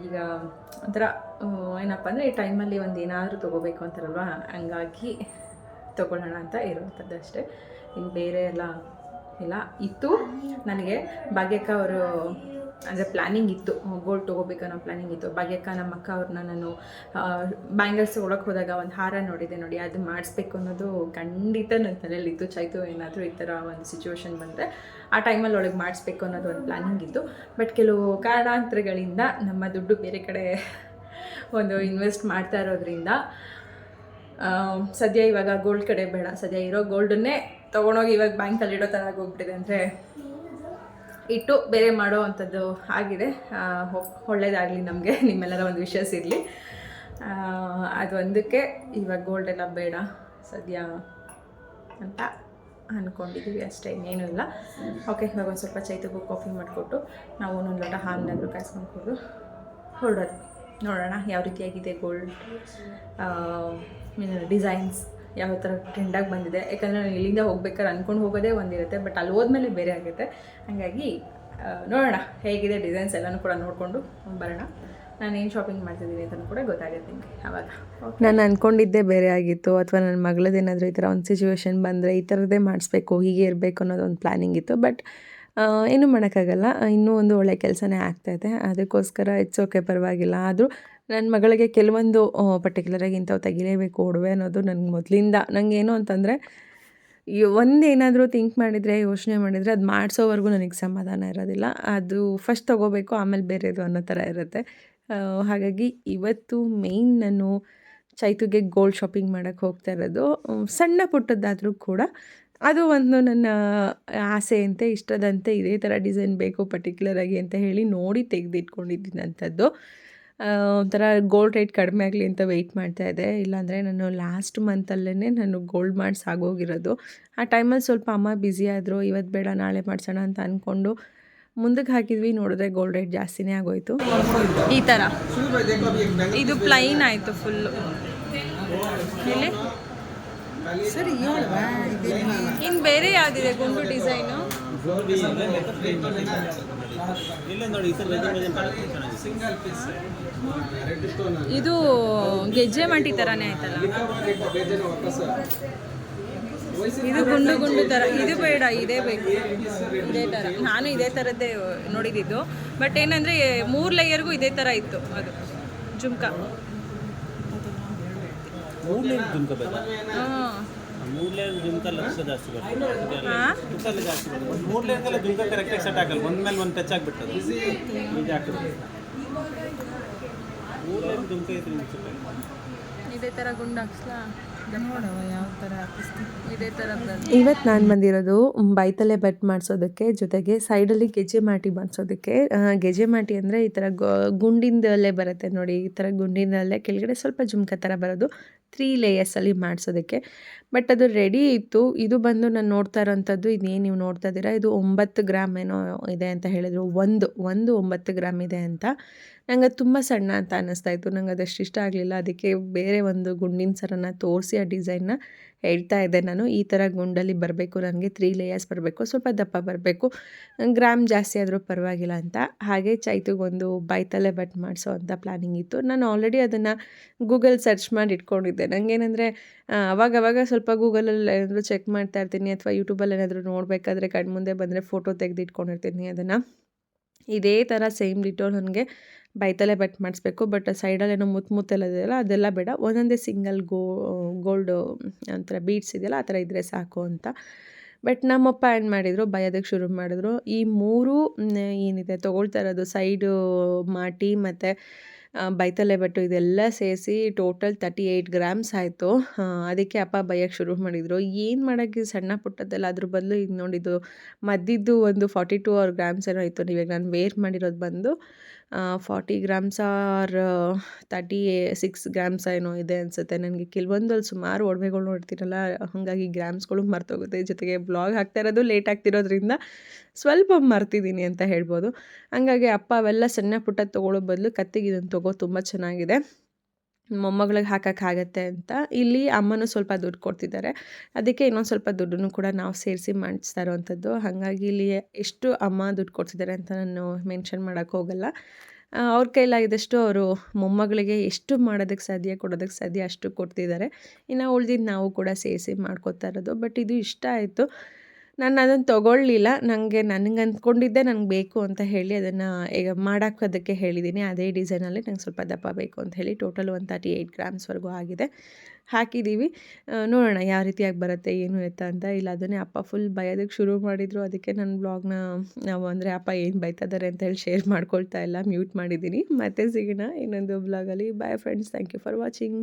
Speaker 3: ಈಗ ಒಂಥರ ಏನಪ್ಪ ಅಂದರೆ ಈ ಟೈಮಲ್ಲಿ ಒಂದು ಏನಾದರೂ ತೊಗೋಬೇಕು ಅಂತಾರಲ್ವ? ಹಂಗಾಗಿ ತೊಗೊಳ್ಳೋಣ ಅಂತ ಇರುವಂಥದ್ದು ಅಷ್ಟೇ. ಇನ್ನು ಬೇರೆ ಎಲ್ಲ ಇಲ್ಲ. ಇತ್ತು. ನನಗೆ ಭಾಗ್ಯಕ್ಕ ಅವರು, ಅಂದರೆ ಪ್ಲ್ಯಾನಿಂಗ್ ಇತ್ತು. ಗೋಲ್ಡ್ ತೊಗೋಬೇಕು ಅನ್ನೋ ಪ್ಲ್ಯಾನಿಂಗ್ ಇತ್ತು. ಭಾಗ್ಯಕ್ಕ ನಮ್ಮ ಅಕ್ಕ ಅವ್ರನ್ನ ನಾನು ಬ್ಯಾಂಗಲ್ಸ್ ತೊಗೊಳಕ್ಕೆ ಹೋದಾಗ ಒಂದು ಹಾರ ನೋಡಿದೆ ನೋಡಿ. ಅದು ಮಾಡಿಸ್ಬೇಕು ಅನ್ನೋದು ಖಂಡಿತ ನನ್ನ ತಲೆಯಲ್ಲಿತ್ತು ಚೈತು ಏನಾದರೂ ಈ ಥರ ಒಂದು ಸಿಚುವೇಶನ್ ಬಂದರೆ ಆ ಟೈಮಲ್ಲಿ ಒಳಗೆ ಮಾಡಿಸ್ಬೇಕು ಅನ್ನೋದು ಒಂದು ಪ್ಲಾನಿಂಗ್ ಇತ್ತು. ಬಟ್ ಕೆಲವು ಕಾರಣಾಂತರಗಳಿಂದ ನಮ್ಮ ದುಡ್ಡು ಬೇರೆ ಕಡೆ ಒಂದು ಇನ್ವೆಸ್ಟ್ ಮಾಡ್ತಾ ಇರೋದ್ರಿಂದ ಸದ್ಯ ಇವಾಗ ಗೋಲ್ಡ್ ಕಡೆ ಬೇಡ. ಸದ್ಯ ಇರೋ ಗೋಲ್ಡನ್ನೇ ತೊಗೊಂಡೋಗಿ ಇವಾಗ ಬ್ಯಾಂಕಲ್ಲಿ ಇಡೋ ಥರ ಆಗೋಗ್ಬಿಟ್ಟಿದೆ ಅಂದರೆ ಇಟ್ಟು ಬೇರೆ ಮಾಡೋ ಅಂಥದ್ದು ಆಗಿದೆ. ಒಳ್ಳೇದಾಗಲಿ ನಮಗೆ, ನಿಮ್ಮೆಲ್ಲರ ಒಂದು ವಿಷಸ್ ಇರಲಿ. ಅದು ಒಂದಕ್ಕೆ ಇವಾಗ ಗೋಲ್ಡ್ ಎಲ್ಲ ಬೇಡ. ಸದ್ಯ ಅಂತ. ಅಂದ್ಕೊಂಡಿದ್ದೀವಿ ಅಷ್ಟೇ, ಇನ್ನೇನು ಇಲ್ಲ. ಓಕೆ ಇವಾಗ ಒಂದು ಸ್ವಲ್ಪ ಚೈತಗೂ ಕಾಫಿ ಮಾಡಿಕೊಟ್ಟು ನಾವು ಒಂದೊಂದು ಲೋಟ ಹಾಲನ್ನಾದರೂ ಕಾಯಿಸ್ಕೊಂಡು ಕೊಡು ಹೊರಡೋದು. ನೋಡೋಣ ಯಾವ ರೀತಿಯಾಗಿದೆ ಗೋಲ್ಡ್ ಡಿಸೈನ್ಸ್ ಯಾವ ಥರ ಟ್ರೆಂಡಾಗಿ ಬಂದಿದೆ. ಯಾಕಂದರೆ ನಾನು ಇಲ್ಲಿಂದ ಹೋಗ್ಬೇಕಾದ್ರೆ ಅಂದ್ಕೊಂಡು ಹೋಗೋದೇ ಒಂದಿರುತ್ತೆ ಬಟ್ ಅಲ್ಲಿ ಹೋದ್ಮೇಲೆ ಬೇರೆ ಆಗುತ್ತೆ. ಹಾಗಾಗಿ ನೋಡೋಣ ಹೇಗಿದೆ ಡಿಸೈನ್ಸ್ ಎಲ್ಲನೂ ಕೂಡ ನೋಡಿಕೊಂಡು ಬರೋಣ. ನಾನು ಏನು ಶಾಪಿಂಗ್ ಮಾಡ್ತಿದ್ದೀನಿ ಅಂತ ಕೂಡ ಗೊತ್ತಾಗುತ್ತೆ ನಿಮಗೆ ಆವಾಗ
Speaker 1: ನಾನು ಅಂದ್ಕೊಂಡಿದ್ದೆ ಬೇರೆ ಆಗಿತ್ತು, ಅಥವಾ ನನ್ನ ಮಗಳದ್ದೇನಾದರೂ ಈ ಥರ ಒಂದು ಸಿಚುವೇಶನ್ ಬಂದರೆ ಈ ಥರದ್ದೇ ಮಾಡಿಸ್ಬೇಕು, ಹೀಗೆ ಇರಬೇಕು ಅನ್ನೋದು ಒಂದು ಪ್ಲ್ಯಾನಿಂಗ್ ಇತ್ತು ಬಟ್ ಏನೂ ಮಾಡೋಕ್ಕಾಗಲ್ಲ. ಇನ್ನೂ ಒಂದು ಒಳ್ಳೆ ಕೆಲಸನೇ ಆಗ್ತಾಯಿದೆ ಅದಕ್ಕೋಸ್ಕರ ಇಟ್ಸ್ ಓಕೆ ಪರವಾಗಿಲ್ಲ. ಆದರೂ ನನ್ನ ಮಗಳಿಗೆ ಕೆಲವೊಂದು ಪರ್ಟಿಕ್ಯುಲರಾಗಿ ಇಂಥವು ತೆಗಿಲೇಬೇಕು, ಒಡವೆ ಅನ್ನೋದು ನನಗೆ ಮೊದಲಿಂದ. ನನಗೆ ಏನು ಅಂತಂದರೆ ಒಂದು ಏನಾದರೂ ಥಿಂಕ್ ಮಾಡಿದರೆ, ಯೋಚನೆ ಮಾಡಿದರೆ ಅದು ಮಾಡಿಸೋವರೆಗೂ ನನಗೆ ಸಮಾಧಾನ ಇರೋದಿಲ್ಲ. ಅದು ಫಸ್ಟ್ ತೊಗೋಬೇಕು, ಆಮೇಲೆ ಬೇರೆದು ಅನ್ನೋ ಥರ ಇರುತ್ತೆ. ಹಾಗಾಗಿ ಇವತ್ತು ಮೇಯ್ನ್ ನಾನು ಚೈತುಗೆ ಗೋಲ್ಡ್ ಶಾಪಿಂಗ್ ಮಾಡೋಕ್ಕೆ ಹೋಗ್ತಾ ಇರೋದು. ಸಣ್ಣ ಪುಟ್ಟದ್ದಾದರೂ ಕೂಡ ಅದು ಒಂದು ನನ್ನ ಆಸೆಯಂತೆ ಇಷ್ಟದಂತೆ ಇದೇ ಥರ ಡಿಸೈನ್ ಬೇಕು ಪರ್ಟಿಕ್ಯುಲರಾಗಿ ಅಂತ ಹೇಳಿ ನೋಡಿ ತೆಗೆದಿಟ್ಕೊಂಡಿದ್ದಂಥದ್ದು ಒಂಥರ ಗೋಲ್ಡ್ ರೇಟ್ ಕಡಿಮೆ ಆಗಲಿ ಅಂತ ವೆಯ್ಟ್ ಮಾಡ್ತಾ ಇದೆ. ಇಲ್ಲಾಂದರೆ ನಾನು ಲಾಸ್ಟ್ ಮಂತಲ್ಲೇ ನಾನು ಗೋಲ್ಡ್ ಮಾಡ್ಸಿ ಆಗೋಗಿರೋದು. ಆ ಟೈಮಲ್ಲಿ ಸ್ವಲ್ಪ ಅಮ್ಮ ಬ್ಯುಸಿ ಆದರು ಇವತ್ತು ಬೇಡ, ನಾಳೆ ಮಾಡಿಸೋಣ ಅಂತ ಅಂದ್ಕೊಂಡು ಮುಂದಕ್ಕೆ ಹಾಕಿದ್ವಿ ನೋಡಿದ್ರೆ ಗೋಲ್ಡ್ ರೇಟ್ ಜಾಸ್ತಿನೇ ಆಗೋಯ್ತು. ಈ ಥರ ಇದು ಪ್ಲೈನ್ ಆಯಿತು ಫುಲ್ಲು ಇಲ್ಲಿ
Speaker 5: ಸರಿ ಹೇಳುವ.
Speaker 1: ಇನ್ನು ಬೇರೆ ಯಾವುದಿದೆ ಗುಂಡು ಡಿಸೈನು
Speaker 7: ಇಲ್ಲ ನೋಡಿ ಈ ಸಲ veg veg
Speaker 8: single piece red stone
Speaker 3: ಇದು ಗೆಜ್ಜೆ ಮಂಟಿ ಥರನೇ ಆಯ್ತಲ್ಲ? ಇದು ಗುಂಡು ಗುಂಡು ಥರ ಇದು ಬೇಡ ಇದೇ ಬೇಕು. ಇದೇ ಥರ ನಾನು ಇದೇ ಥರದ್ದೇ ನೋಡಿದ್ದು ಬಟ್ ಏನಂದರೆ ಮೂರು ಲೇಯರ್ಗೂ ಇದೇ ಥರ ಇತ್ತು ಅದು. ಜುಮ್ಕ. ಹಾಂ.
Speaker 7: ಮೂರು ಲೇಯರ್ ಜುಮ್ಕ ಲಕ್ಷ ಜಾಸ್ತಿ ಬರ್ತದೆ.
Speaker 3: ಹಾಂ?
Speaker 7: ತುಕ್ಕಲ್ಲ ಜಾಸ್ತಿ ಬರ್ತದೆ. ಒಂದು ಮೂರು ಲೇಯರ್ಗೆಲ್ಲ ಜುಮ್ಕ ಕರೆಕ್ಟಾಗಿ ಸೆಟ್ ಆಗಲ್ಲ. ಒಂದ್ ಮೇಲೆ ಒಂದು ಟಚ್ ಆಗಿಬಿಟ್ಟದು. ನಿಜ ಆಗ್ತದೆ ಮೂರು ಲೇಯರ್ ಜುಮ್ಕ ಇದ್ರೆ
Speaker 3: ಇದೇ ಥರ ಗುಂಡು ಹಾಕ್ಸ್ಲಾ? ನೋಡವ ಯಾವ ಥರ ಇದೇ ಥರ
Speaker 1: ಇವತ್ತು ನಾನು ಬಂದಿರೋದು ಬೈತಲೆ ಬಟ್ ಮಾಡಿಸೋದಕ್ಕೆ ಜೊತೆಗೆ ಸೈಡಲ್ಲಿ ಗೆಜೆ ಮಾಟಿ ಮಾಡಿಸೋದಕ್ಕೆ. ಗೆಜೆ ಮಾಟಿ ಅಂದರೆ ಈ ಥರ ಗುಂಡಿಂದಲ್ಲೇ ಬರುತ್ತೆ ನೋಡಿ ಈ ಥರ ಗುಂಡಿನಲ್ಲೇ ಕೆಳಗಡೆ ಸ್ವಲ್ಪ ಜುಮ್ಕ ಥರ ಬರೋದು. ತ್ರೀ ಲೇಯರ್ಸಲ್ಲಿ ಮಾಡಿಸೋದಕ್ಕೆ. ಬಟ್ ಅದು ರೆಡಿ ಇತ್ತು. ಇದು ಬಂದು ನಾನು ನೋಡ್ತಾ ಇರೋಂಥದ್ದು ಇದೇನು ನೀವು ನೋಡ್ತಾ ಇದ್ದೀರಾ? ಇದು ಒಂಬತ್ತು ಗ್ರಾಮ್ ಏನೋ ಇದೆ ಅಂತ ಹೇಳಿದರು. ಒಂದು ಒಂದು ಒಂಬತ್ತು ಗ್ರಾಮ್ ಇದೆ ಅಂತ. ನಂಗೆ ಅದು ತುಂಬ ಸಣ್ಣ ಅಂತ ಅನ್ನಿಸ್ತಾ ಇತ್ತು. ನಂಗೆ ಅದಷ್ಟು ಇಷ್ಟ ಆಗಲಿಲ್ಲ. ಅದಕ್ಕೆ ಬೇರೆ ಒಂದು ಗುಂಡಿನ ಸರನ ತೋರಿಸಿ ಆ ಡಿಸೈನ್ನ ಹೇಳ್ತಾ ಇದ್ದೆ ನಾನು. ಈ ಥರ ಗುಂಡಲ್ಲಿ ಬರಬೇಕು ನನಗೆ ತ್ರೀ ಲೇಯರ್ಸ್ ಬರಬೇಕು, ಸ್ವಲ್ಪ ದಪ್ಪ ಬರಬೇಕು. ಗ್ರಾಮ್ ಜಾಸ್ತಿ ಆದರೂ ಪರವಾಗಿಲ್ಲ ಅಂತ. ಹಾಗೆ ಚೈತುಗೊಂದು ಬೈತಲೆ ಬಟ್ ಮಾಡಿಸೋ ಅಂತ ಪ್ಲ್ಯಾನಿಂಗ್ ಇತ್ತು. ನಾನು ಆಲ್ರೆಡಿ ಅದನ್ನು ಗೂಗಲ್ ಸರ್ಚ್ ಮಾಡಿ ಇಟ್ಕೊಂಡಿದ್ದೆ. ನನಗೇನೆಂದರೆ ಅವಾಗ ಅವಾಗ ಸ್ವಲ್ಪ ಗೂಗಲಲ್ಲಿ ಏನಾದರೂ ಚೆಕ್ ಮಾಡ್ತಾ ಇರ್ತೀನಿ ಅಥವಾ ಯೂಟ್ಯೂಬಲ್ಲಿ ಏನಾದರೂ ನೋಡಬೇಕಾದ್ರೆ ಕಣ್ಮುಂದೆ ಬಂದರೆ ಫೋಟೋ ತೆಗೆದಿಟ್ಕೊಂಡಿರ್ತೀನಿ ಅದನ್ನು. ಇದೇ ಥರ ಸೇಮ್ ಡಿಟೋ ನನಗೆ ಬೈತಲೆ ಬಟ್ ಮಾಡಿಸ್ಬೇಕು. ಬಟ್ ಸೈಡಲ್ಲಿ ಏನೋ ಮುತ್ತು ಮುತ್ತೆಲ್ಲ ಇದೆಯಲ್ಲ, ಅದೆಲ್ಲ ಬೇಡ. ಒಂದೊಂದೇ ಸಿಂಗಲ್ ಗೋ, ಗೋಲ್ಡು, ಒಂಥರ ಬೀಟ್ಸ್ ಇದೆಯಲ್ಲ, ಆ ಥರ ಇದ್ದರೆ ಸಾಕು ಅಂತ. ಬಟ್ ನಮ್ಮಪ್ಪ ಏನು ಮಾಡಿದರು ಬಯೋದಕ್ಕೆ ಶುರು ಮಾಡಿದ್ರು. ಈ ಮೂರು ಏನಿದೆ, ತೊಗೊಳ್ತಾ ಇರೋದು, ಸೈಡು, ಮಾಟಿ ಮತ್ತು ಬೈತಲೆ ಬಟ್ಟು ಇದೆಲ್ಲ ಸೇರಿಸಿ ಟೋಟಲ್ ತರ್ಟಿ ಏಯ್ಟ್ ಗ್ರಾಮ್ಸ್ ಆಯಿತು. ಅದಕ್ಕೆ ಅಪ್ಪ ಬೈಯೋಕ್ಕೆ ಶುರು ಮಾಡಿದರು. ಏನು ಮಾಡೋಕ್ಕೆ ಸಣ್ಣ ಪುಟ್ಟದ್ದೆಲ್ಲ, ಅದ್ರ ಬದಲು ಈಗ ನೋಡಿದ್ದು ಮದ್ದಿದ್ದು ಒಂದು ಫಾರ್ಟಿ ಟೂ ಅವ್ರ ಗ್ರಾಮ್ಸ್ ಏನೋ ಇತ್ತು ಇವಾಗ ನಾನು ವೇರ್ ಮಾಡಿರೋದು ಬಂದು forty grams or thirty six grams ಏನೋ ಇದೆ ಅನಿಸುತ್ತೆ ನನಗೆ. ಕೆಲವೊಂದಲ್ಲಿ ಸುಮಾರು ಒಡವೆಗಳು ನೋಡ್ತೀರಲ್ಲ, ಹಾಗಾಗಿ ಗ್ರಾಮ್ಸ್ಗಳು ಮರ್ತೋಗುತ್ತೆ. ಜೊತೆಗೆ ಬ್ಲಾಗ್ ಹಾಕ್ತಾ ಇರೋದು ಲೇಟ್ ಆಗ್ತಿರೋದ್ರಿಂದ ಸ್ವಲ್ಪ ಮರ್ತಿದ್ದೀನಿ ಅಂತ ಹೇಳ್ಬೋದು. ಹಂಗಾಗಿ ಅಪ್ಪ ಅವೆಲ್ಲ ಸಣ್ಣ ಪುಟ್ಟ ತೊಗೊಳ್ಳೋ ಬದಲು ಕತ್ತಿಗೆ ಇದನ್ನು ತೊಗೋ, ತುಂಬ ಚೆನ್ನಾಗಿದೆ. ಮೊಮ್ಮಗಳಿಗೆ ಹಾಕೋಕ್ಕಾಗತ್ತೆ ಅಂತ. ಇಲ್ಲಿ ಅಮ್ಮನೂ ಸ್ವಲ್ಪ ದುಡ್ಡು ಕೊಡ್ತಿದ್ದಾರೆ ಅದಕ್ಕೆ ಇನ್ನೊಂದು ಸ್ವಲ್ಪ ದುಡ್ಡನ್ನು ಕೂಡ ನಾವು ಸೇರಿಸಿ ಮಾಡಿಸ್ತಾ ಇರೋವಂಥದ್ದು ಹಾಗಾಗಿ ಇಲ್ಲಿ ಎಷ್ಟು ಅಮ್ಮ ದುಡ್ಡು ಕೊಡ್ತಿದ್ದಾರೆ ಅಂತ ನಾನು ಮೆನ್ಷನ್ ಮಾಡೋಕ್ಕೆ ಹೋಗಲ್ಲ. ಅವ್ರ ಕೈಲಾಗಿದ್ದಷ್ಟು ಅವರು ಮೊಮ್ಮಗಳಿಗೆ ಎಷ್ಟು ಮಾಡೋದಕ್ಕೆ ಸಾಧ್ಯ ಕೊಡೋದಕ್ಕೆ ಸಾಧ್ಯ ಅಷ್ಟು ಕೊಡ್ತಿದ್ದಾರೆ ಇನ್ನು ಉಳ್ದಿದ್ದು ನಾವು ಕೂಡ ಸೇರಿಸಿ ಮಾಡ್ಕೋತಾ ಇರೋದು. ಬಟ್ ಇದು ಇಷ್ಟ ಆಯಿತು. ನಾನು ಅದನ್ನು ತೊಗೊಳ್ಳಿಲ್ಲ ನನಗೆ ನನಗೆ ಅಂದ್ಕೊಂಡಿದ್ದೆ ನನಗೆ ಬೇಕು ಅಂತ ಹೇಳಿ ಅದನ್ನು ಈಗ ಮಾಡೋಕ್ಕೆ ಅದಕ್ಕೆ ಹೇಳಿದ್ದೀನಿ ಅದೇ ಡಿಸೈನಲ್ಲಿ ನಂಗೆ ಸ್ವಲ್ಪ ದಪ್ಪ ಬೇಕು ಅಂತ ಹೇಳಿ ಟೋಟಲ್ ಒನ್ ತರ್ಟಿ ಏಯ್ಟ್ ಗ್ರಾಮ್ಸ್ವರೆಗೂ ಆಗಿದೆ. ಹಾಕಿದ್ದೀವಿ ನೋಡೋಣ ಯಾವ ರೀತಿಯಾಗಿ ಬರುತ್ತೆ, ಏನು ಎತ್ತ ಅಂತ. ಇಲ್ಲ, ಅದನ್ನೇ ಅಪ್ಪ ಫುಲ್ ಬಯೋದಕ್ಕೆ ಶುರು ಮಾಡಿದರು. ಅದಕ್ಕೆ ನನ್ನ ಬ್ಲಾಗ್ನ ನಾವು ಅಂದರೆ ಅಪ್ಪ ಏನು ಬೈತಾ ಇದ್ದಾರೆ ಅಂತ ಹೇಳಿ ಶೇರ್ ಮಾಡ್ಕೊಳ್ತಾ ಇಲ್ಲ ಮ್ಯೂಟ್ ಮಾಡಿದ್ದೀನಿ ಮತ್ತೆ ಸಿಗೋಣ ಇನ್ನೊಂದು ಬ್ಲಾಗಲ್ಲಿ bye friends thank you for watching